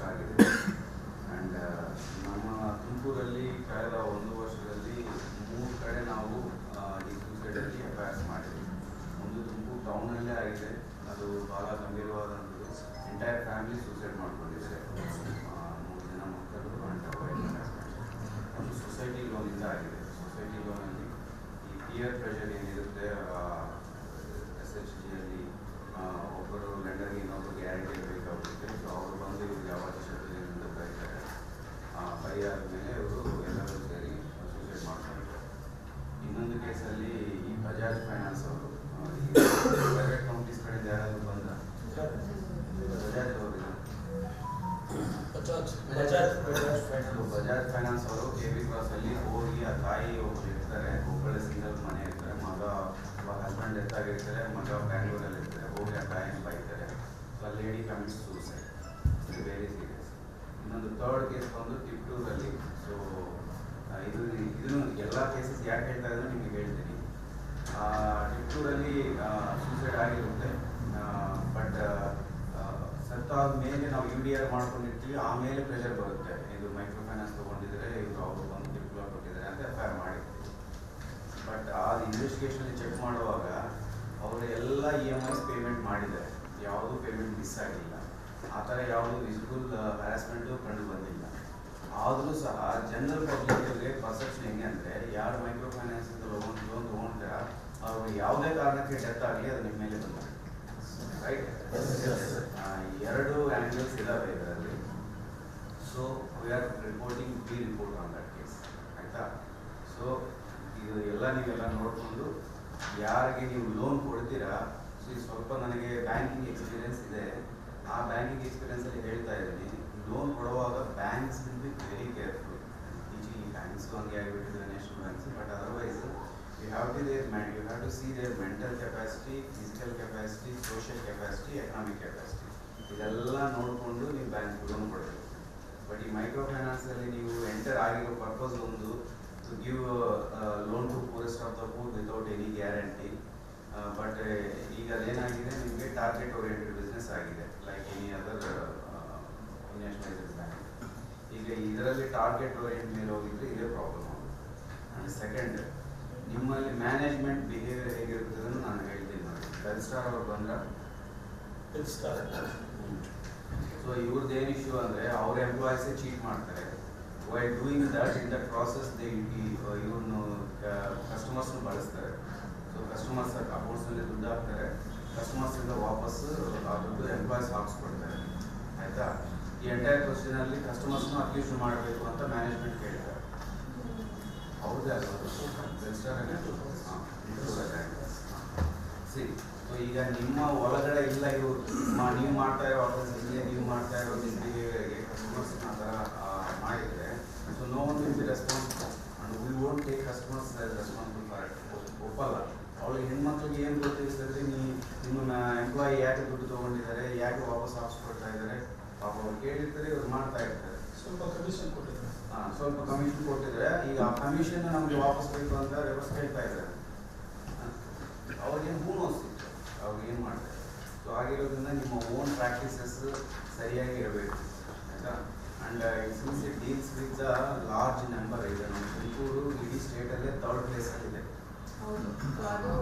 ಆ ಥರ register commits suicide very serious ಇನ್ನೊಂದು ಥರ್ಡ್ ಕೇಸ್ ಬಂದು ಟಿಪ್ಟೂರಲ್ಲಿ ಸೊ ಇದು, ಇದನ್ನು ಎಲ್ಲ ಕೇಸಸ್ ಯಾಕೆ ಹೇಳ್ತಾ ಇದ್ರು ನಿಮಗೆ ಹೇಳ್ತೀನಿ. ಟಿಪ್ಟೂರಲ್ಲಿ ಸೂಸೈಡ್ ಆಗಿರುತ್ತೆ. ಬಟ್ ಸತ್ತಾದ ಮೇಲೆ ನಾವು ಯು ಡಿ ಆರ್ ಮಾಡ್ಕೊಂಡಿರ್ತೀವಿ ಆಮೇಲೆ ಪ್ರೆಷರ್ ಬರುತ್ತೆ. ಇದು ಮೈಕ್ರೋ ಫೈನಾನ್ಸ್ ತೊಗೊಂಡಿದ್ರೆ, ಇವರು ಅವರು ಬಂದು ಡಿಪ್ಲೋ ಕೊಟ್ಟಿದ್ದಾರೆ ಅಂತ ಎಫ್ ಐ ಆರ್ ಮಾಡಿರ್ತೀವಿ ಬಟ್ ಆ ಇನ್ವೆಸ್ಟಿಗೇಷನ್ ಚೆಕ್ ಮಾಡುವಾಗ, ಅವರು ಎಲ್ಲ ಇ ಎಂ ಐಸ್ ಪೇಮೆಂಟ್ ಮಾಡಿದ್ದಾರೆ. ಯಾವುದೂ ಪೇಮೆಂಟ್ ಮಿಸ್ ಆಗಿಲ್ಲ. ಆ ಥರ ಯಾವುದು ವಿಸಿಬಲ್ ಹ್ಯಾರಾಸ್ಮೆಂಟು ಕಂಡು ಬಂದಿಲ್ಲ. ಆದರೂ ಸಹ ಜನರಲ್ ಪಬ್ಲಿಕ್ಗೆ ಪರ್ಸೆಪ್ಷನ್ ಹೆಂಗೆ ಅಂದರೆ, ಯಾರು ಮೈಕ್ರೋ ಫೈನಾನ್ಸಿಂದ ಲೋನ್ ಲೋನ್ ತೊಗೊಂಡ್ರೆ ಅವರು ಯಾವುದೇ ಕಾರಣಕ್ಕೆ ಡೆತ್ ಆಗಲಿ ಅದು ನಿಮ್ಮ ಮೇಲೆ ಬಂದ ರೈಟ್ ಎರಡು ಆ್ಯಂಗಲ್ಸ್ ಇದ್ದಾವೆ ಇದರಲ್ಲಿ. So we are reporting be report on that case ಆಯಿತಾ? ಸೊ ಇದು ಎಲ್ಲ ನೀವೆಲ್ಲ ನೋಡಿಕೊಂಡು, ಯಾರಿಗೆ ನೀವು ಲೋನ್ ಕೊಡ್ತೀರಾ ಸ್ವಲ್ಪ ನನಗೆ ಬ್ಯಾಂಕಿಂಗ್ ಎಕ್ಸ್ಪೀರಿಯನ್ಸ್ ಇದೆ. ಆ ಬ್ಯಾಂಕಿಂಗ್ ಎಕ್ಸ್ಪೀರಿಯನ್ಸ್ ಅಲ್ಲಿ ಹೇಳ್ತಾ ಇದ್ದೀನಿ ಲೋನ್ ಕೊಡುವಾಗ banks will be very careful teaching banks ಹಂಗೆ ಆಗಿಬಿಟ್ಟಿದೆ national banks but otherwise you have to their mind you have to see their mental capacity physical capacity social capacity economic capacity ಇದೆಲ್ಲ ನೋಡಿಕೊಂಡು ನೀವು bank loan ಕೊಡಬೇಕು. But ಈ micro ಫೈನಾನ್ಸಲ್ಲಿ ನೀವು enter ಆಗಿರೋ ಪರ್ಪಸ್ ಒಂದು to give loan to poorest of the poor without any guarantee but ಈಗ ಅದೇನಾಗಿದೆ? ನಿಮಗೆ ಟಾರ್ಗೆಟ್ ಓರಿಯೆಂಟೆಡ್ ಬಿಸ್ನೆಸ್ ಆಗಿದೆ. Like any other nationalised bank ಈಗ ಇದರಲ್ಲಿ ಟಾರ್ಗೆಟ್ ಓರಿಯೆಂಟ್ ಮೇಲೆ ಹೋಗಿದ್ರೆ ಇದೇ ಪ್ರಾಬ್ಲಮ್ ಆಗುತ್ತೆ. ಸೆಕೆಂಡ್ ನಿಮ್ಮಲ್ಲಿ ಮ್ಯಾನೇಜ್ಮೆಂಟ್ ಬಿಹೇವಿಯರ್ ಹೇಗಿರ್ತದೆ ಅಂತ ನಾನು ಹೇಳ್ತೀನಿ ನೋಡಿ. ಬೆಲ್ ಸ್ಟಾರ್ ಅವ್ರು ಬಂದ್ರೆ? ಸೊ ಇವ್ರದ್ದು ಏನು ಇಶ್ಯೂ ಅಂದರೆ ಅವ್ರ ಎಂಪ್ಲಾಯೀಸೇ ಚೀಟ್ ಮಾಡ್ತಾರೆ. Why doing that in the process they ಇವ್ರನ್ನು ಕಸ್ಟಮರ್ಸ್ನ ಬಳಸ್ತಾರೆ. ಸೊ ಕಸ್ಟಮರ್ಸ್ ಅಕೌಂಟ್ಸಲ್ಲಿ ದುಡ್ಡು ಹಾಕ್ತಾರೆ. ಕಸ್ಟಮರ್ಸಿಂದ ವಾಪಸ್, ಆ ದುಡ್ಡು ಎಂಪ್ಲಾಯೀಸ್ ಹಾಕ್ಸ್ಕೊಡ್ತಾರೆ ಆಯಿತಾ? ಈ ಎಂಟೈರ್ ಕ್ವಶನಲ್ಲಿ ಕಸ್ಟಮರ್ಸ್ನ ಅಕ್ಯೂಸ್ ಮಾಡಬೇಕು ಅಂತ ಮ್ಯಾನೇಜ್ಮೆಂಟ್ ಕೇಳ್ತಾರೆ ಹೌದೇ ಸಿ ಸೊ ಈಗ ನಿಮ್ಮ ಒಳಗಡೆ ಇಲ್ಲ ಇವರು. ನೀವು ಮಾಡ್ತಾ ಇರೋ ಆಫೀಸಲ್ಲಿ ನೀವು ಮಾಡ್ತಾ ಇರೋ ಬಿಹೇವಿಯರ್ಗೆ ಕಸ್ಟಮರ್ಸ್ ಆ ಥರ ಮಾಡಿದರೆ so no one will be responsible and we won't take customers responsible for it ಒಪ್ಪಲ್ಲ? ಅವಳಿಗೆ ಹೆಣ್ಮಕ್ಳಿಗೆ ಏನು ಗೊತ್ತಿರ್ತದೆ ನೀ ನಿಮ್ಮನ್ನ ಎಂಪ್ಲಾಯಿ ಯಾಕೆ ದುಡ್ಡು ತೊಗೊಂಡಿದ್ದಾರೆ ಯಾಕೆ ವಾಪಸ್ ಹಾಕ್ಸ್ಕೊಳ್ತಾ ಇದ್ದಾರೆ ಪಾಪ ಅವ್ರು ಕೇಳಿರ್ತಾರೆ ಇವ್ರು ಮಾಡ್ತಾ ಇರ್ತಾರೆ. ಸ್ವಲ್ಪ ಕಮಿಷನ್ ಕೊಟ್ಟಿದ್ದಾರೆ. ಹಾಂ ಸ್ವಲ್ಪ ಕಮಿಷನ್ ಕೊಟ್ಟಿದ್ರೆ ಈಗ ಆ ಕಮಿಷನ್ ನಮಗೆ ವಾಪಸ್ ಬೇಕು ಅಂತ ವ್ಯವಸ್ಥೆ ಹೇಳ್ತಾ ಇದ್ದಾರೆ. ಅವ್ರಿಗೇನು ಹೂನು ಸಿಕ್ತು ಅವ್ರಿಗೇನು ಮಾಡ್ತಾರೆ? ಸೊ ಆಗಿರೋದ್ರಿಂದ ನಿಮ್ಮ ಓನ್ ಪ್ರಾಕ್ಟೀಸಸ್ ಸರಿಯಾಗಿ ಇರಬೇಕು. ಆಯಿತಾ? And since it deals with the large number ಇದೆ. ನಮ್ಮ ತುಮಕೂರು ಇಡೀ ಸ್ಟೇಟಲ್ಲೇ ಥರ್ಡ್ ಪ್ಲೇಸಲ್ಲಿದೆ ಅದು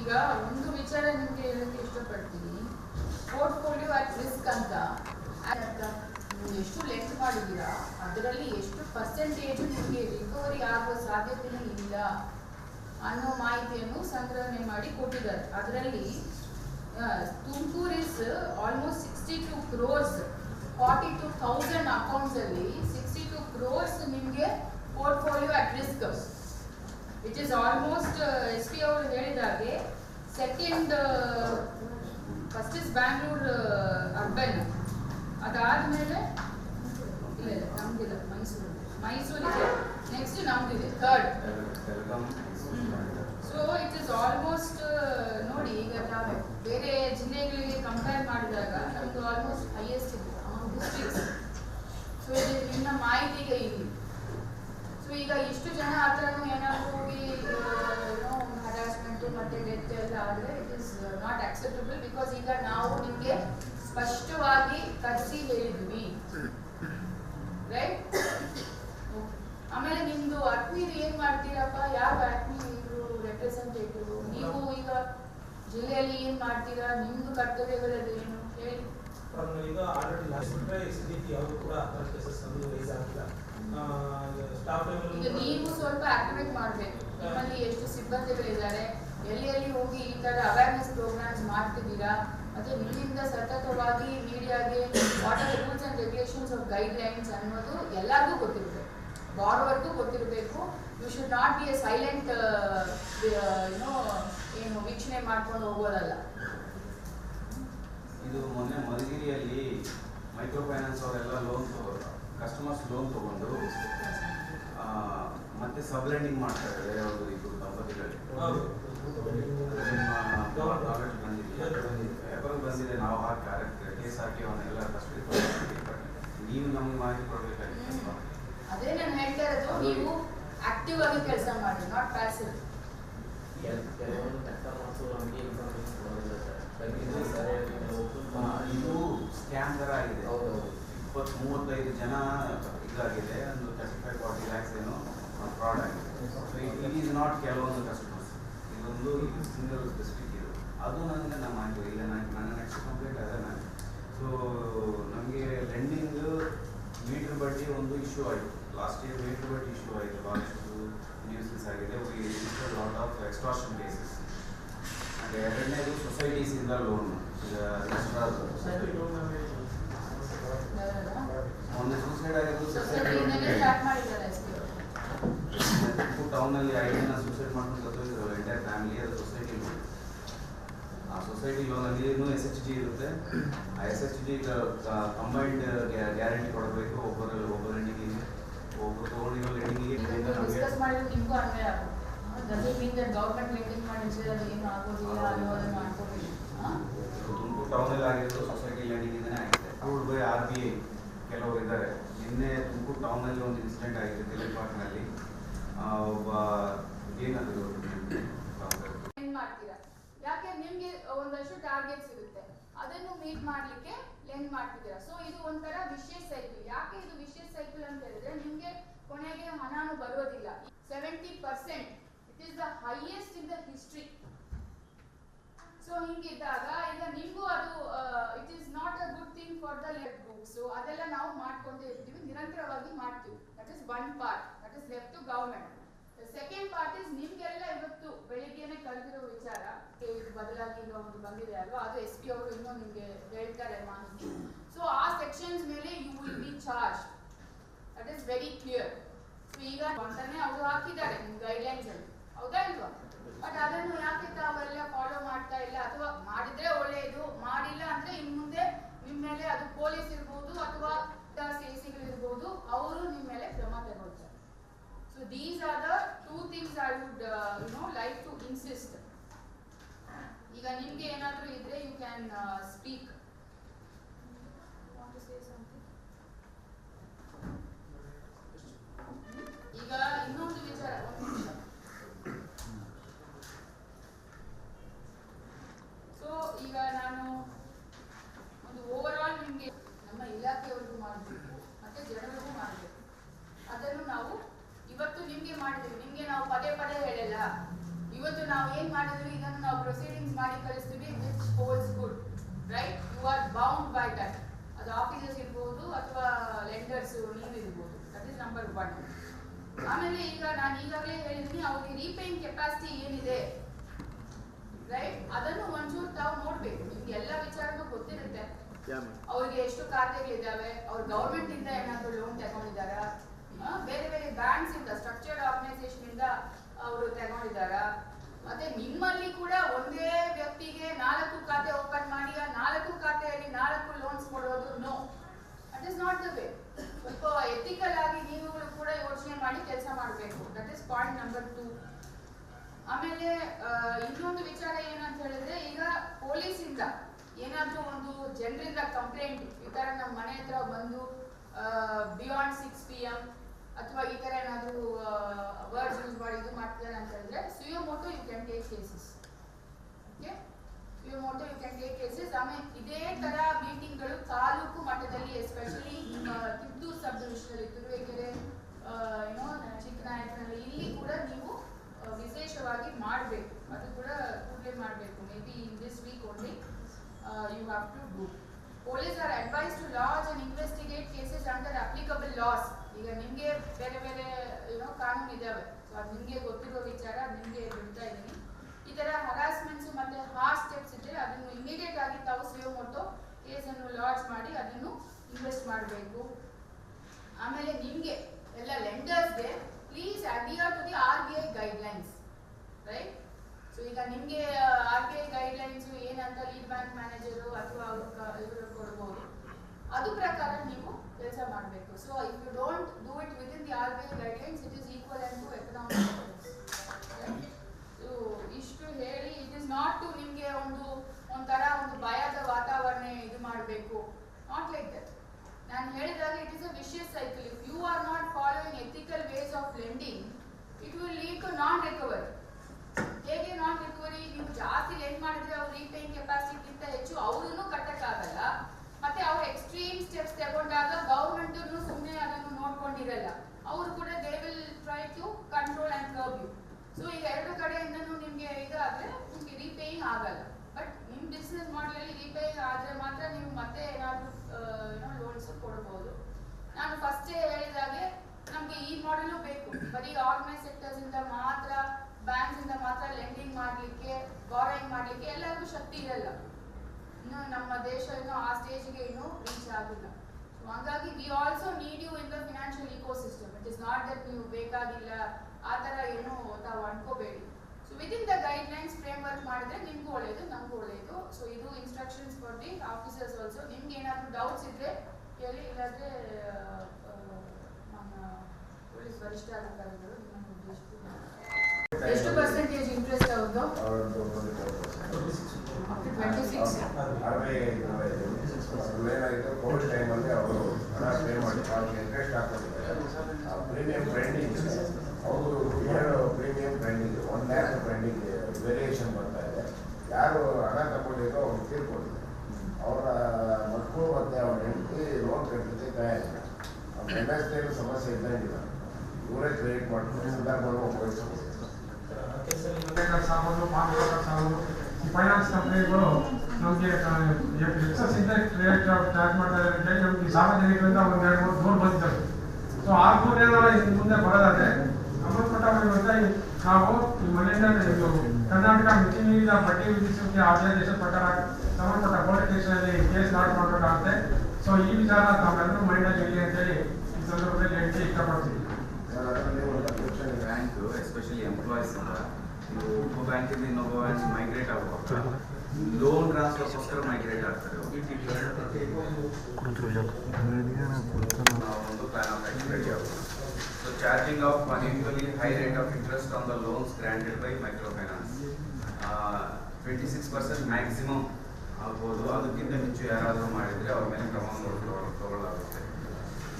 ಈಗ ಒಂದು ವಿಚಾರ ನಿಮ್ಗೆ ಹೇಳಕ್ಕೆ ಇಷ್ಟಪಡ್ತೀನಿ ಪೋರ್ಟ್ಫೋಲಿಯೋ ಅಟ್ ರಿಸ್ಕ್ ಅಂತ ಅರ್ಥ ನೀವು ಎಷ್ಟು ಲೆಂತ್ ಮಾಡಿದ್ದೀರಾ ಅದರಲ್ಲಿ ಎಷ್ಟು ಪರ್ಸೆಂಟೇಜ್ ನಿಮಗೆ ರಿಕವರಿ ಆಗುವ ಸಾಧ್ಯತೆನೇ ಇಲ್ಲ ಅನ್ನೋ ಮಾಹಿತಿಯನ್ನು ಸಂಗ್ರಹಣೆ ಮಾಡಿ ಕೊಟ್ಟಿದ್ದಾರೆ ಅದರಲ್ಲಿ Tumakuru is almost sixty two crores forty two thousand ಅಕೌಂಟ್ಸಲ್ಲಿ sixty two crores ನಿಮಗೆ portfolio at risk it is almost S P ಅವರು ಹೇಳಿದ ಹಾಗೆ second first is Bangalore urban ಅದಾದ್ಮೇಲೆ ಇಲ್ಲ ಇಲ್ಲ ನಮ್ದಿಲ್ಲ ಮೈಸೂರು ಮೈಸೂರಿದೆ next ನಮ್ದಿದೆ third welcome so it is almost ನೋಡಿ ಈಗ ನಾವು ಬೇರೆ ಜಿಲ್ಲೆಗಳಿಗೆ ಕಂಪೇರ್ ಮಾಡಿದಾಗ ನಮ್ದು ಆಲ್ಮೋಸ್ಟ್ ಹೈಯೆಸ್ಟ್ ಇದೆ ಡಿಸ್ಟ್ರಿಕ್ಟ್ಸ್ ಸೊ ಇದು ನಿಮ್ಮ ಮಾಹಿತಿಗೆ ಇಲ್ಲಿ ಸೊ ಈಗ ಇಷ್ಟು ಜನ ಹತ್ರನೂ ಏನಾದರೂ ಹೋಗಿ ಹರಾಸ್ಮೆಂಟ್ ಮತ್ತೆ ಡೆತ್ ಎಲ್ಲ ಆದರೆ it is not acceptable because ಈಗ ನಾವು ನಿಮಗೆ ಸ್ಪಷ್ಟವಾಗಿ ಕರೆಸಿ ಹೇಳಿದ್ವಿ. ರೈಟ್ ಆಮೇಲೆ ನಿಮ್ದು ಆತ್ಮೀಯರು ಏನ್ ಮಾಡ್ತೀರಪ್ಪ? ಯಾವ ಆತ್ಮೀಯರು ರೆಪ್ರೆಸೆಂಟೇಟಿವ್ ನೀವು ಈಗ ಜಿಲ್ಲೆಯಲ್ಲಿ ಏನ್ ಮಾಡ್ತೀರಾ? ನಿಮ್ದು ಕರ್ತವ್ಯಗಳಲ್ಲಿ ಏನು? ಹೇಳಿ. ಈಗ ಆಲ್ರೆಡಿ ಲಾಸ್ಟ್ ಬಿಟ್ಟರೆ ಸದ್ಯಕ್ಕೆ ಯಾವುದು ಕೂಡ ಅದರ ಕೇಸಸ್ ಅದು ರೈಸ್ ಆಗಿಲ್ಲ ಈಗ ನೀವು ಸ್ವಲ್ಪ ಆಕ್ಟಿವೇಟ್ ಮಾಡಬೇಕು. ನಿಮ್ಮಲ್ಲಿ ಎಷ್ಟು ಸಿಬ್ಬಂದಿಗಳಿದ್ದಾರೆ ಎಲ್ಲಿ ಎಲ್ಲಿ ಹೋಗಿ ಈ ತರ ಅವೇರ್ನೆಸ್ ಪ್ರೋಗ್ರಾಮ್ಸ್ ಮಾಡ್ತಿದ್ದೀರಾ? ಮತ್ತೆ ನಿಮ್ಮಿಂದ ಸತತವಾಗಿ ಮೀಡಿಯಾಗೆ what are rules and regulations of guidelines ಅನ್ನೋದು ಎಲ್ಲರಿಗೂ ಗೊತ್ತಿರಬೇಕು. ಬಾರ್ವರ್ಗೂ ಗೊತ್ತಿರಬೇಕು you should not be a silent ಏನೋ ಏನು ವೀಕ್ಷಣೆ ಮಾಡ್ಕೊಂಡು ಹೋಗೋದಲ್ಲ. ಇದು ಮೊನ್ನೆ ಮಧುಗಿರಿಯಲ್ಲಿ ಮೈಕ್ರೋ ಫೈನಾನ್ಸ್ ಅವರೆಲ್ಲ ಲೋನ್ ತಗೊಂಡು ಕಸ್ಟಮರ್ಸ್ ಲೋನ್ ತಗೊಂಡು ಮತ್ತೆ ಸಬ್ ಮಾಡ್ತಾರೆ ಬೇರೆ ಒಂದು ಇಬ್ಬರು ದಂಪತಿಗಳಿಗೆ. ಯಾವಾಗ ಬಂದಿದೆ ನಾವು ಆ ಕಾರ್ಯಕ್ಕೆ ಕೇಸ್ ಹಾಕಿ ಅವನ್ನೆಲ್ಲ ನೀವು ನಮ್ಗೆ ಮಾಹಿತಿ ಕೊಡಬೇಕಾಗಿತ್ತು ಅದೇ ನಾನು ಹೇಳ್ತಾ ಇರೋದು ನೀವು ಆಕ್ಟಿವ್ ಆಗಿ ಕೆಲಸ ಮಾಡಿ ನಾಟ್ ಪ್ಯಾಸಿವ್ ಕೆಲವೊಂದು ಕಸ್ಟಮರ್ಸ್ ನಮಗೆ ಇನ್ಫಾರ್ಮೇಶನ್ ಕೊಡೋದಿಲ್ಲ ಸರ್ ಇದು ಸ್ಕ್ಯಾಮ್ ಥರ ಆಗಿದೆ ಹೌದು ಇಪ್ಪತ್ತು ಮೂವತ್ತೈದು ಜನ ಇದಾಗಿದೆ ಒಂದು ತರ್ಟಿ ಫೈವ್ ಫಾರ್ಟಿ ಲ್ಯಾಕ್ಸ್ ಏನೋ ಫ್ರಾಡ್ ಆಗಿದೆ. ಸೊ ಇಟ್ ಈಸ್ ನಾಟ್ ಕೆಲವೊಂದು ಕಸ್ಟಮರ್ಸ್ ಇದೊಂದು ಸಿಂಗಲ್ ಸ್ಪೆಸಿಫಿಕ್ ಇದು. ಅದು ನನಗೆ ನಮ್ಮ ಆಗಿದೆ ಈಗ ನನಗೆ ನನ್ನ ನೆಕ್ಸ್ಟ್ ಕಂಪ್ಲೀಟ್ ಅದೇ ನಾನು. ಸೊ ನಮಗೆ ಲೆಂಡಿಂಗ್ ಮೀಟರ್ ಬಡ್ಡಿ ಒಂದು ಇಶ್ಯೂ ಆಯಿತು. ಲಾಸ್ಟ್ ಇಯರ್ ಮೀಟರ್ ಬಡ್ಡಿ ಇಶ್ಯೂ ಆಯಿತು. ಭಾಳಷ್ಟು ನ್ಯೂಸಸ್ ಆಗಿದೆ. We lot of extortion cases ಅಂದರೆ ಎರಡನೇದು ಸೊಸೈಟೀಸಿಂದ ಲೋನ್ ಈಗ ಮೊನ್ನೆ ಸೂಸೈಡ್ ಆಗಿದ್ದು ಸೊಸೈಟಿಯಿಂದಲೇ ಸ್ಟಾರ್ಟ್ ಮಾಡಿದ್ದಾರೆ ಅಷ್ಟೇ. ಟೌನ್ ಅಲ್ಲಿ ಐದು ಜನ ಸೂಸೈಡ್ ಮಾಡ್ಕೊಂಡು ಸತ್ತೋಗಿದ್ರು ಎಂಟೈರ್ ಫ್ಯಾಮಿಲಿ ಅದು ಸೊಸೈಟಿ ಆ ಸೊಸೈಟಿ ಲೋನ್ ಅಲ್ಲಿ ಇನ್ನೂ ಎಸ್ ಎಚ್ ಜಿ ಇರುತ್ತೆ. ಆ S H G combined guarantee ಕೊಡಬೇಕು. ಒಬ್ಬರಲ್ಲಿ ಒಬ್ಬರ ಹೆಣ್ಣಿಗೆ ಒಬ್ಬರು ತಗೊಂಡಿರೋ ಹೆಣ್ಣಿಗೆ ಡಿಸ್ಕಸ್ ಮಾಡಿದ್ರೆ ನಿಮಗೂ ಅನ್ವಯ ಆಗುತ್ತೆ. Doesn't mean that government maintain ಮಾಡಿದ್ರೆ ಅದು ಏನು ಆಗೋದಿಲ್ಲ ಅನ್ನೋದನ್ನ ಅನ್ಕೋಬೇಡಿ ತುಮಕೂರು ಟೌನ್ ಅಲ್ಲಿ ಆಗಿರೋದು ಸೊಸೈಟಿ ಆಗಿದೆ. Approved by R B I ಕೆಲವರು ಇದ್ದಾರೆ ನಿನ್ನೆ ತುಮಕೂರು ಅಲ್ಲಿ ಒಂದು ಇನ್ಸಿಡೆಂಟ್ ಆಗಿದೆ ತಿಲಕ್ ಪಾರ್ಕ್ನಲ್ಲಿ ಒಬ್ಬ ಮಾಡ್ತೀರಾ? ಯಾಕೆ ನಿಮಗೆ ಒಂದಷ್ಟು ಟಾರ್ಗೆಟ್ಸ್ ಇರುತ್ತೆ ಅದನ್ನು ಮೀಟ್ ಮಾಡ್ಲಿಕ್ಕೆ ಲೆಂಡ್ ಮಾಡ್ತಿದ್ದೀರಾ. ಸೊ ಇದು ಒಂಥರ ವಿಶೇಷ ಸೈಕಲ್ ಯಾಕೆ ಇದು ವಿಶೇಷ ಸೈಕಲ್ ಅಂತ ಹೇಳಿದ್ರೆ, ನಿಮಗೆ ಕೊನೆಗೆ ಹಣನು ಬರೋದಿಲ್ಲ seventy percent it is the highest in the history so ಹಿಂಗಿದ್ದಾಗ ಈಗ ನಿಮಗೂ ಅದು it is not a good thing for the left group so ಅದೆಲ್ಲ ನಾವು ಮಾಡ್ಕೊಂಡೇ ಇರ್ತೀವಿ, ನಿರಂತರವಾಗಿ ಮಾಡ್ತೀವಿ. That is one part that is left to government second part is ನಿಮ್ಗೆಲ್ಲ ಇವತ್ತು ಬೆಳಿಗ್ಗೆನೆ ಕಳೆದಿರೋ ವಿಚಾರ ಬದಲಾಗಿ ಒಂದು ಬಂದಿದೆ ಅಲ್ವಾ? ಅದು ಎಸ್ ಪಿ ಅವರು ಇನ್ನೂ ನಿಮಗೆ ಹೇಳ್ತಾರೆ ಮಾಹಿತಿ. ಸೊ ಆ ಸೆಕ್ಷನ್ಸ್ ಮೇಲೆ you will be charge that is very clear so ಈಗ ಅಂತಾನೆ ಅವರು ಹಾಕಿದ್ದಾರೆ ನಿಮ್ ಗೈಡ್ಲೈನ್ಸ್ ಅಲ್ಲಿ. ಹೌದಾ ಇಲ್ವಾ? ಬಟ್ ಅದನ್ನು ಯಾಕೆ ತಾವೆಲ್ಲ ಫಾಲೋ ಮಾಡ್ತಾ ಇಲ್ಲ. ಅಥವಾ ಮಾಡಿದ್ರೆ ಒಳ್ಳೆಯದು, ಮಾಡಿಲ್ಲ ಅಂದ್ರೆ ಇನ್ ಮುಂದೆ ನಿಮ್ಮ ಮೇಲೆ ಅದು ಪೊಲೀಸ್ ಇರ್ಬೋದು ಅಥವಾ ಸಿಗಳು ಇರ್ಬೋದು, ಅವರು ನಿಮ್ಮ ಮೇಲೆ ಕ್ರಮ ತಗೊಳ್ತಾರೆ. So these are the two things I would you know like to insist ಈಗ ನಿಮ್ಗೆ ಏನಾದರೂ ಇದ್ರೆ ಯು ಕ್ಯಾನ್ ಸ್ಪೀಕ್ ಈಗ ಇನ್ನೊಂದು ವಿಚಾರ ಒಂದು ನಿಮಿಷ ಸೊ ಈಗ ನಾನು ಒಂದು ಓವರ್ ಆಲ್ ನಿಮಗೆ ನಮ್ಮ ಇಲಾಖೆಯವ್ರಿಗೂ ಮಾಡಬೇಕು ಮತ್ತೆ ಜನರಿಗೂ ಮಾಡಬೇಕು ಅದನ್ನು ನಾವು ಇವತ್ತು ನಿಮ್ಗೆ ಮಾಡಿದ್ವಿ ನಿಮ್ಗೆ ನಾವು ಪದೇ ಪದೇ ಹೇಳಲ್ಲ ಇವತ್ತು ನಾವು ಏನ್ ಮಾಡಿದ್ವಿ ಇದನ್ನು ನಾವು ಪ್ರೊಸೀಡಿಂಗ್ಸ್ ಮಾಡಿ ಕಳಿಸ್ತೀವಿ which holds good right you are bound by that ಅದು ಆಫೀಸರ್ಸ್ ಇರ್ಬೋದು ಅಥವಾ ಲೆಂಡರ್ಸ್ ನೀವು ಇರ್ಬೋದು. ದಟ್ ಇಸ್ ನಂಬರ್ ಒನ್ ಆಮೇಲೆ ಈಗ ನಾನು ಈಗಾಗಲೇ ಹೇಳಿದ್ದೀನಿ ಅವ್ರಿಗೆ ರೀಪೇಯಿಂಗ್ ಕೆಪಾಸಿಟಿ ಏನಿದೆ ರೈಟ್ ಅದನ್ನು ಒಂಚೂರು ತಾವು ನೋಡ್ಬೇಕು. ನಿಮ್ಗೆ ಎಲ್ಲ ವಿಚಾರನೂ ಗೊತ್ತಿರುತ್ತೆ. ಅವ್ರಿಗೆ ಎಷ್ಟು ಖಾತೆಗಳಿದ್ದಾವೆ ಅವ್ರ ಗೌರ್ಮೆಂಟ್ ಇಂದ ಏನಾದ್ರು ಲೋನ್ ತಗೊಂಡಿದ್ದಾರ? ಬೇರೆ ಬೇರೆ ಬ್ಯಾಂಕ್ಸ್ ಇಂದ ಸ್ಟ್ರಕ್ಚರ್ಡ್ ಆರ್ಗನೈಸೇಷನ್ ಇಂದ ಅವರು ತಗೊಂಡಿದ್ದಾರ ಮತ್ತೆ ನಿಮ್ಮಲ್ಲಿ ಕೂಡ ಒಂದೇ ವ್ಯಕ್ತಿಗೆ ನಾಲ್ಕು ಖಾತೆ ಓಪನ್ ಮಾಡಿ ಆ ನಾಲ್ಕು ಖಾತೆಯಲ್ಲಿ ನಾಲ್ಕು ಲೋನ್ಸ್ ಕೊಡೋದು no that is not the way ಸ್ವಲ್ಪ ಎಥಿಕಲ್ ಆಗಿ ನೀವುಗಳು ಕೂಡ ಯೋಚನೆ ಮಾಡಿ ಕೆಲಸ ಮಾಡಬೇಕು. That is point number two ಆಮೇಲೆ ಇನ್ನೊಂದು ವಿಚಾರ ಏನಂತ ಹೇಳಿದ್ರೆ, ಈಗ ಪೊಲೀಸಿಂದ ಏನಾದ್ರೂ ಒಂದು ಜನರಿಂದ ಕಂಪ್ಲೇಂಟ್ ಈ ತರ ನಮ್ಮ ಮನೆ ಹತ್ರ ಬಂದು ಬಿಯಾಂಡ್ ಸಿಕ್ಸ್ ಪಿ ಎಂ ಅಥವಾ ಈ ತರ ಏನಾದ್ರೂ ವರ್ಡ್ಸ್ ಯೂಸ್ ಮಾಡಿ ಇದು ಮಾಡ್ತಾರೆ ಅಂತ ಹೇಳಿದ್ರೆ suo motu you can take cases suo motu you can take cases ಆಮೇಲೆ ಇದೇ ತರ ಮೀಟಿಂಗ್ಗಳು ತಾಲೂಕು ಮಟ್ಟದಲ್ಲಿ ಎಸ್ಪೆಷಲಿ ಕಿತ್ತೂರು ಸಬ್ ಡಿವಿಷನಲ್ಲಿ ತುರುವೇಕೆರೆ ಏನೋ ಚಿಕ್ಕನಾಯಕನಲ್ಲಿ ಇಲ್ಲಿ ಕೂಡ ನೀವು ವಿಶೇಷವಾಗಿ ಮಾಡಬೇಕು. ಅದು ಕೂಡ ಕೂಡಲೇ ಮಾಡಬೇಕು. May be in this week only you have to do police are advise to laws and investigate cases under applicable laws ಈಗ ನಿಮಗೆ ಬೇರೆ ಬೇರೆ, ಏನೋ ಕಾನೂನು ಇದಾವೆ. ಸೊ ಅದು ನಿಮಗೆ ಗೊತ್ತಿರೋ ವಿಚಾರ ನಿಮಗೆ ಬಿಡ್ತಾ ಇದ್ದೀನಿ. ಈ ಥರ ಹರಾಸ್ಮೆಂಟ್ಸ್ ಮತ್ತು ಹಾರ್ಡ್ ಸ್ಟೆಪ್ಸ್ ಇದ್ರೆ ಅದನ್ನು ಇಮಿಡಿಯೇಟ್ ಆಗಿ ತಾವು ಸೇವ್ ಮಾಡ್ತೋ ಕೇಸನ್ನು ಲಾಡ್ಜ್ ಮಾಡಿ, ಅದನ್ನು ಇನ್ವೆಸ್ಟ್ ಮಾಡಬೇಕು. ಆಮೇಲೆ ನಿಮಗೆ ಎಲ್ಲ ಲೆಂಡರ್ಸ್ಗೆ please adhere to the R B I guidelines right so ಈಗ ನಿಮಗೆ ಆರ್ ಬಿ ಐ ಗೈಡ್ಲೈನ್ಸ್ ಏನಂತ ಲೀಡ್ ಬ್ಯಾಂಕ್ ಮ್ಯಾನೇಜರು ಅಥವಾ ಇವರು ಕೊಡ್ಬೋದು. ಅದು ಪ್ರಕಾರ ನೀವು ಕೆಲಸ ಮಾಡಬೇಕು. So if you don't do it within the R B I guidelines it is equal and to economic so ಇಷ್ಟು ಹೇಳಿ ಇಟ್ ಇಸ್ ನಾಟ್ ಟು ನಿಮಗೆ ಒಂದು ಒಂಥರ ಒಂದು ಭಯದ ವಾತಾವರಣ ಇದು ಮಾಡಬೇಕು ನಾಟ್ ಲೈಕ್ ದಟ್ ನಾನು ಹೇಳಿದಾಗ it is a vicious cycle if you are not following ethical ways of lending it will lead to non recovery ಹೇಗೆ ನಾನ್ ರಿಕವರಿ ನೀವು ಜಾಸ್ತಿ ಲೆಂಡ್ ಮಾಡಿದ್ರೆ ಅವ್ರ ರೀಪೇಯಿಂಗ್ ಕೆಪಾಸಿಟಿಗಿಂತ ಹೆಚ್ಚು ಅವ್ರನ್ನು ಕಟ್ಟಕ್ಕಾಗಲ್ಲ ಮತ್ತೆ ಅವ್ರು ಎಕ್ಸ್ಟ್ರೀಮ್ ಸ್ಟೆಪ್ಸ್ ತಗೊಂಡಾಗ ಗೌರ್ಮೆಂಟ್ ಸುಮ್ಮನೆ ಅದನ್ನು ನೋಡ್ಕೊಂಡಿರಲ್ಲ ಅವರು ಕೂಡ they will try to control and curb you so ಈಗ ಎರಡು ಕಡೆಯಿಂದನೂ ನಿಮಗೆ ಇದಾದ್ರೆ ನಿಮಗೆ ರೀಪೇಯಿಂಗ್ ಆಗಲ್ಲ ಬಟ್ ನಿಮ್ಮ ಬಿಸ್ನೆಸ್ ಮಾಡಲಲ್ಲಿ ರೀಪೇಯಿಂಗ್ ಆದ್ರೆ ಮಾತ್ರ ನೀವು ಮತ್ತೆ ಏನಾದರೂ ಏನೋ ಲೋನ್ಸ್ ಕೊಡ್ಬೋದು ನಾನು ಫಸ್ಟೇ ಹೇಳಿದಾಗೆ ನಮಗೆ ಈ ಮಾಡೆಲು ಬೇಕು ಬರೀ ಆರ್ಗನೈಸ್ ಸೆಕ್ಟರ್ಸ್ ಇಂದ ಮಾತ್ರ ಬ್ಯಾಂಕ್ಸ್ ಇಂದ ಮಾತ್ರ ಲೆಂಡಿಂಗ್ ಮಾಡ್ಲಿಕ್ಕೆ ಬಾರೋಯಿಂಗ್ ಮಾಡ್ಲಿಕ್ಕೆ ಎಲ್ಲರಿಗೂ ಶಕ್ತಿ ಇರಲ್ಲ ಇನ್ನು ನಮ್ಮ ದೇಶ ಇನ್ನು ಆ ಸ್ಟೇಜ್ಗೆ ಇನ್ನೂ ರೀಚ್ ಆಗಿಲ್ಲ ಸೊ ಹಂಗಾಗಿ we also need you in the financial ecosystem it is not that ನೀವು ಬೇಕಾಗಿಲ್ಲ, ಆ ಥರ ಏನು ತಾವು ಅನ್ಕೋಬೇಡಿ. So within the guidelines framework ಮಾಡಿದ್ರೆ ನಿಮ್ಗೂ ಒಳ್ಳೆಯದು ನಮಗೂ ಒಳ್ಳೆಯದು ಸೊ ಇದು instructions for the officers also ನಿಮ್ಗೆ ಏನಾದರೂ ಡೌಟ್ಸ್ ಇದ್ರೆ ಕೇಳಿ, ಇಲ್ಲಾದ್ರೆ ನಮ್ಮ ಪೊಲೀಸ್ ವರಿಷ್ಠ ಅಧಿಕಾರಿಗಳು ಎಷ್ಟು ಪರ್ಸೆಂಟೇಜ್ ಇಂಟ್ರೆಸ್ಟ್ ಅವ್ರದ್ದು ಅಪ್ ಟು ಟ್ವೆಂಟಿ ಸಿಕ್ಸ್ ಏನಾಗಿದೆ ಕೋವಿಡ್ ಟೈಮಲ್ಲಿ ಅವರು ಹಣ ಪೇ ಮಾಡಿ ಅವ್ರಿಗೆ ಇಂಟ್ರೆಸ್ಟ್ ಹಾಕೊಂಡಿದ್ದಾರೆ ಪ್ರೀಮಿಯಂ ಟ್ರೆಂಡಿಂಗ್ ಅವರು ಎರಡು premium trending one lakh trending variation ಬರ್ತಾ ಇದೆ ಯಾರು ಹಣ ತಗೊಂಡಿರೋ ಅವ್ರು ತೀರ್ಕೊಂಡಿದ್ದಾರೆ ಅವರ ಮಕ್ಕಳು ಮತ್ತು ಅವ್ರ ಹೆಂಡತಿ ಲೋನ್ ಕಟ್ಟಲಿಕ್ಕೆ ತಯಾರಿಲ್ಲ ಅವ್ರ ಎಂ ಎಸ್ ಸಮಸ್ಯೆ ಇದ್ದಂಗಿಲ್ಲ ಇವರೇ ಕ್ರಿಯೇಟ್ ಮಾಡ್ತಾರೆ ಸಂದರ್ಭವನ್ನು ಉಪಯೋಗಿಸ್ಬೋದು ಕೆಲಸದಲ್ಲಿ ಸಾಮಾನು ಪೇಪರ್ ಸಾಮಾನು, ಈ ಫೈನಾನ್ಸ್ ಕಂಪ್ನಿಗಳು ನಮಗೆ ಎಕ್ಸಸ್ ಇಂಟ್ರೆಸ್ಟ್ ರೇಟ್ ಚಾರ್ಜ್ ಮಾಡ್ತಾರೆ ಅಂತ ಹೇಳಿ ನಮಗೆ ಸಾರ್ವಜನಿಕರಿಂದ ಒಂದು ಎರಡು ಮೂರು ದೂರ ಬಂದಿದ್ದಾರೆ ಸೊ ಆ ದೂರ ಏನಾರ ಇನ್ನು ಮುಂದೆ ಬರೋದಾದ್ರೆ ಅಮೃತಪಟ್ಟ ನಾವು ಈ ಮನೆಯಿಂದ ಕರ್ನಾಟಕ ಮಿತಿ ಮೀರಿದ ಬಡ್ಡಿ ವಿಧಿಸೋಕೆ ಆದೇಶ ಪ್ರಕಾರ ಸಂಬಂಧಪಟ್ಟ ಪೊಲೀಸ್ ಸ್ಟೇಷನಲ್ಲಿ ಕೇಸ್ ಲಾಟ್ ಮಾಡಬೇಕಾಗುತ್ತೆ. ಸೊ ಈ ವಿಚಾರ ತಾವೆಲ್ಲರೂ ಮೈಂಡಲ್ಲಿ ಇರಲಿ ಅಂತೇಳಿ ಈ ಸಂದರ್ಭದಲ್ಲಿ ಹೇಳಿ ಇಷ್ಟಪಡ್ತೀವಿ ಎಂಪ್ಲಾಯೀಸ್ ಅಂತ ಒಬ್ಬ ಬ್ಯಾಂಕಿಂದ ಇನ್ನೊಬ್ಬ ಬ್ಯಾಂಕ್ ಮೈಗ್ರೇಟ್ ಆಗುವಾಗ ಲೋನ್ ಟ್ರಾನ್ಸ್ಫರ್ಗೋಸ್ಕರ ಮೈಗ್ರೇಟ್ ಆಗ್ತಾರೆ ಒಂದು ಪ್ಲಾನ್ ಆಫ್ ಆಕ್ಷನ್ ರೆಡಿ ಆಗುತ್ತೆ so charging of unusually high rate of interest on the loans granted by micro finance twenty six percent maximum ಆಗ್ಬೋದು. ಅದಕ್ಕಿಂತ ಹೆಚ್ಚು ಯಾರಾದರೂ ಮಾಡಿದರೆ ಅವ್ರ ಮೇಲೆ ಕ್ರಮ ತಗೊಳ್ಳಲಾಗುತ್ತೆ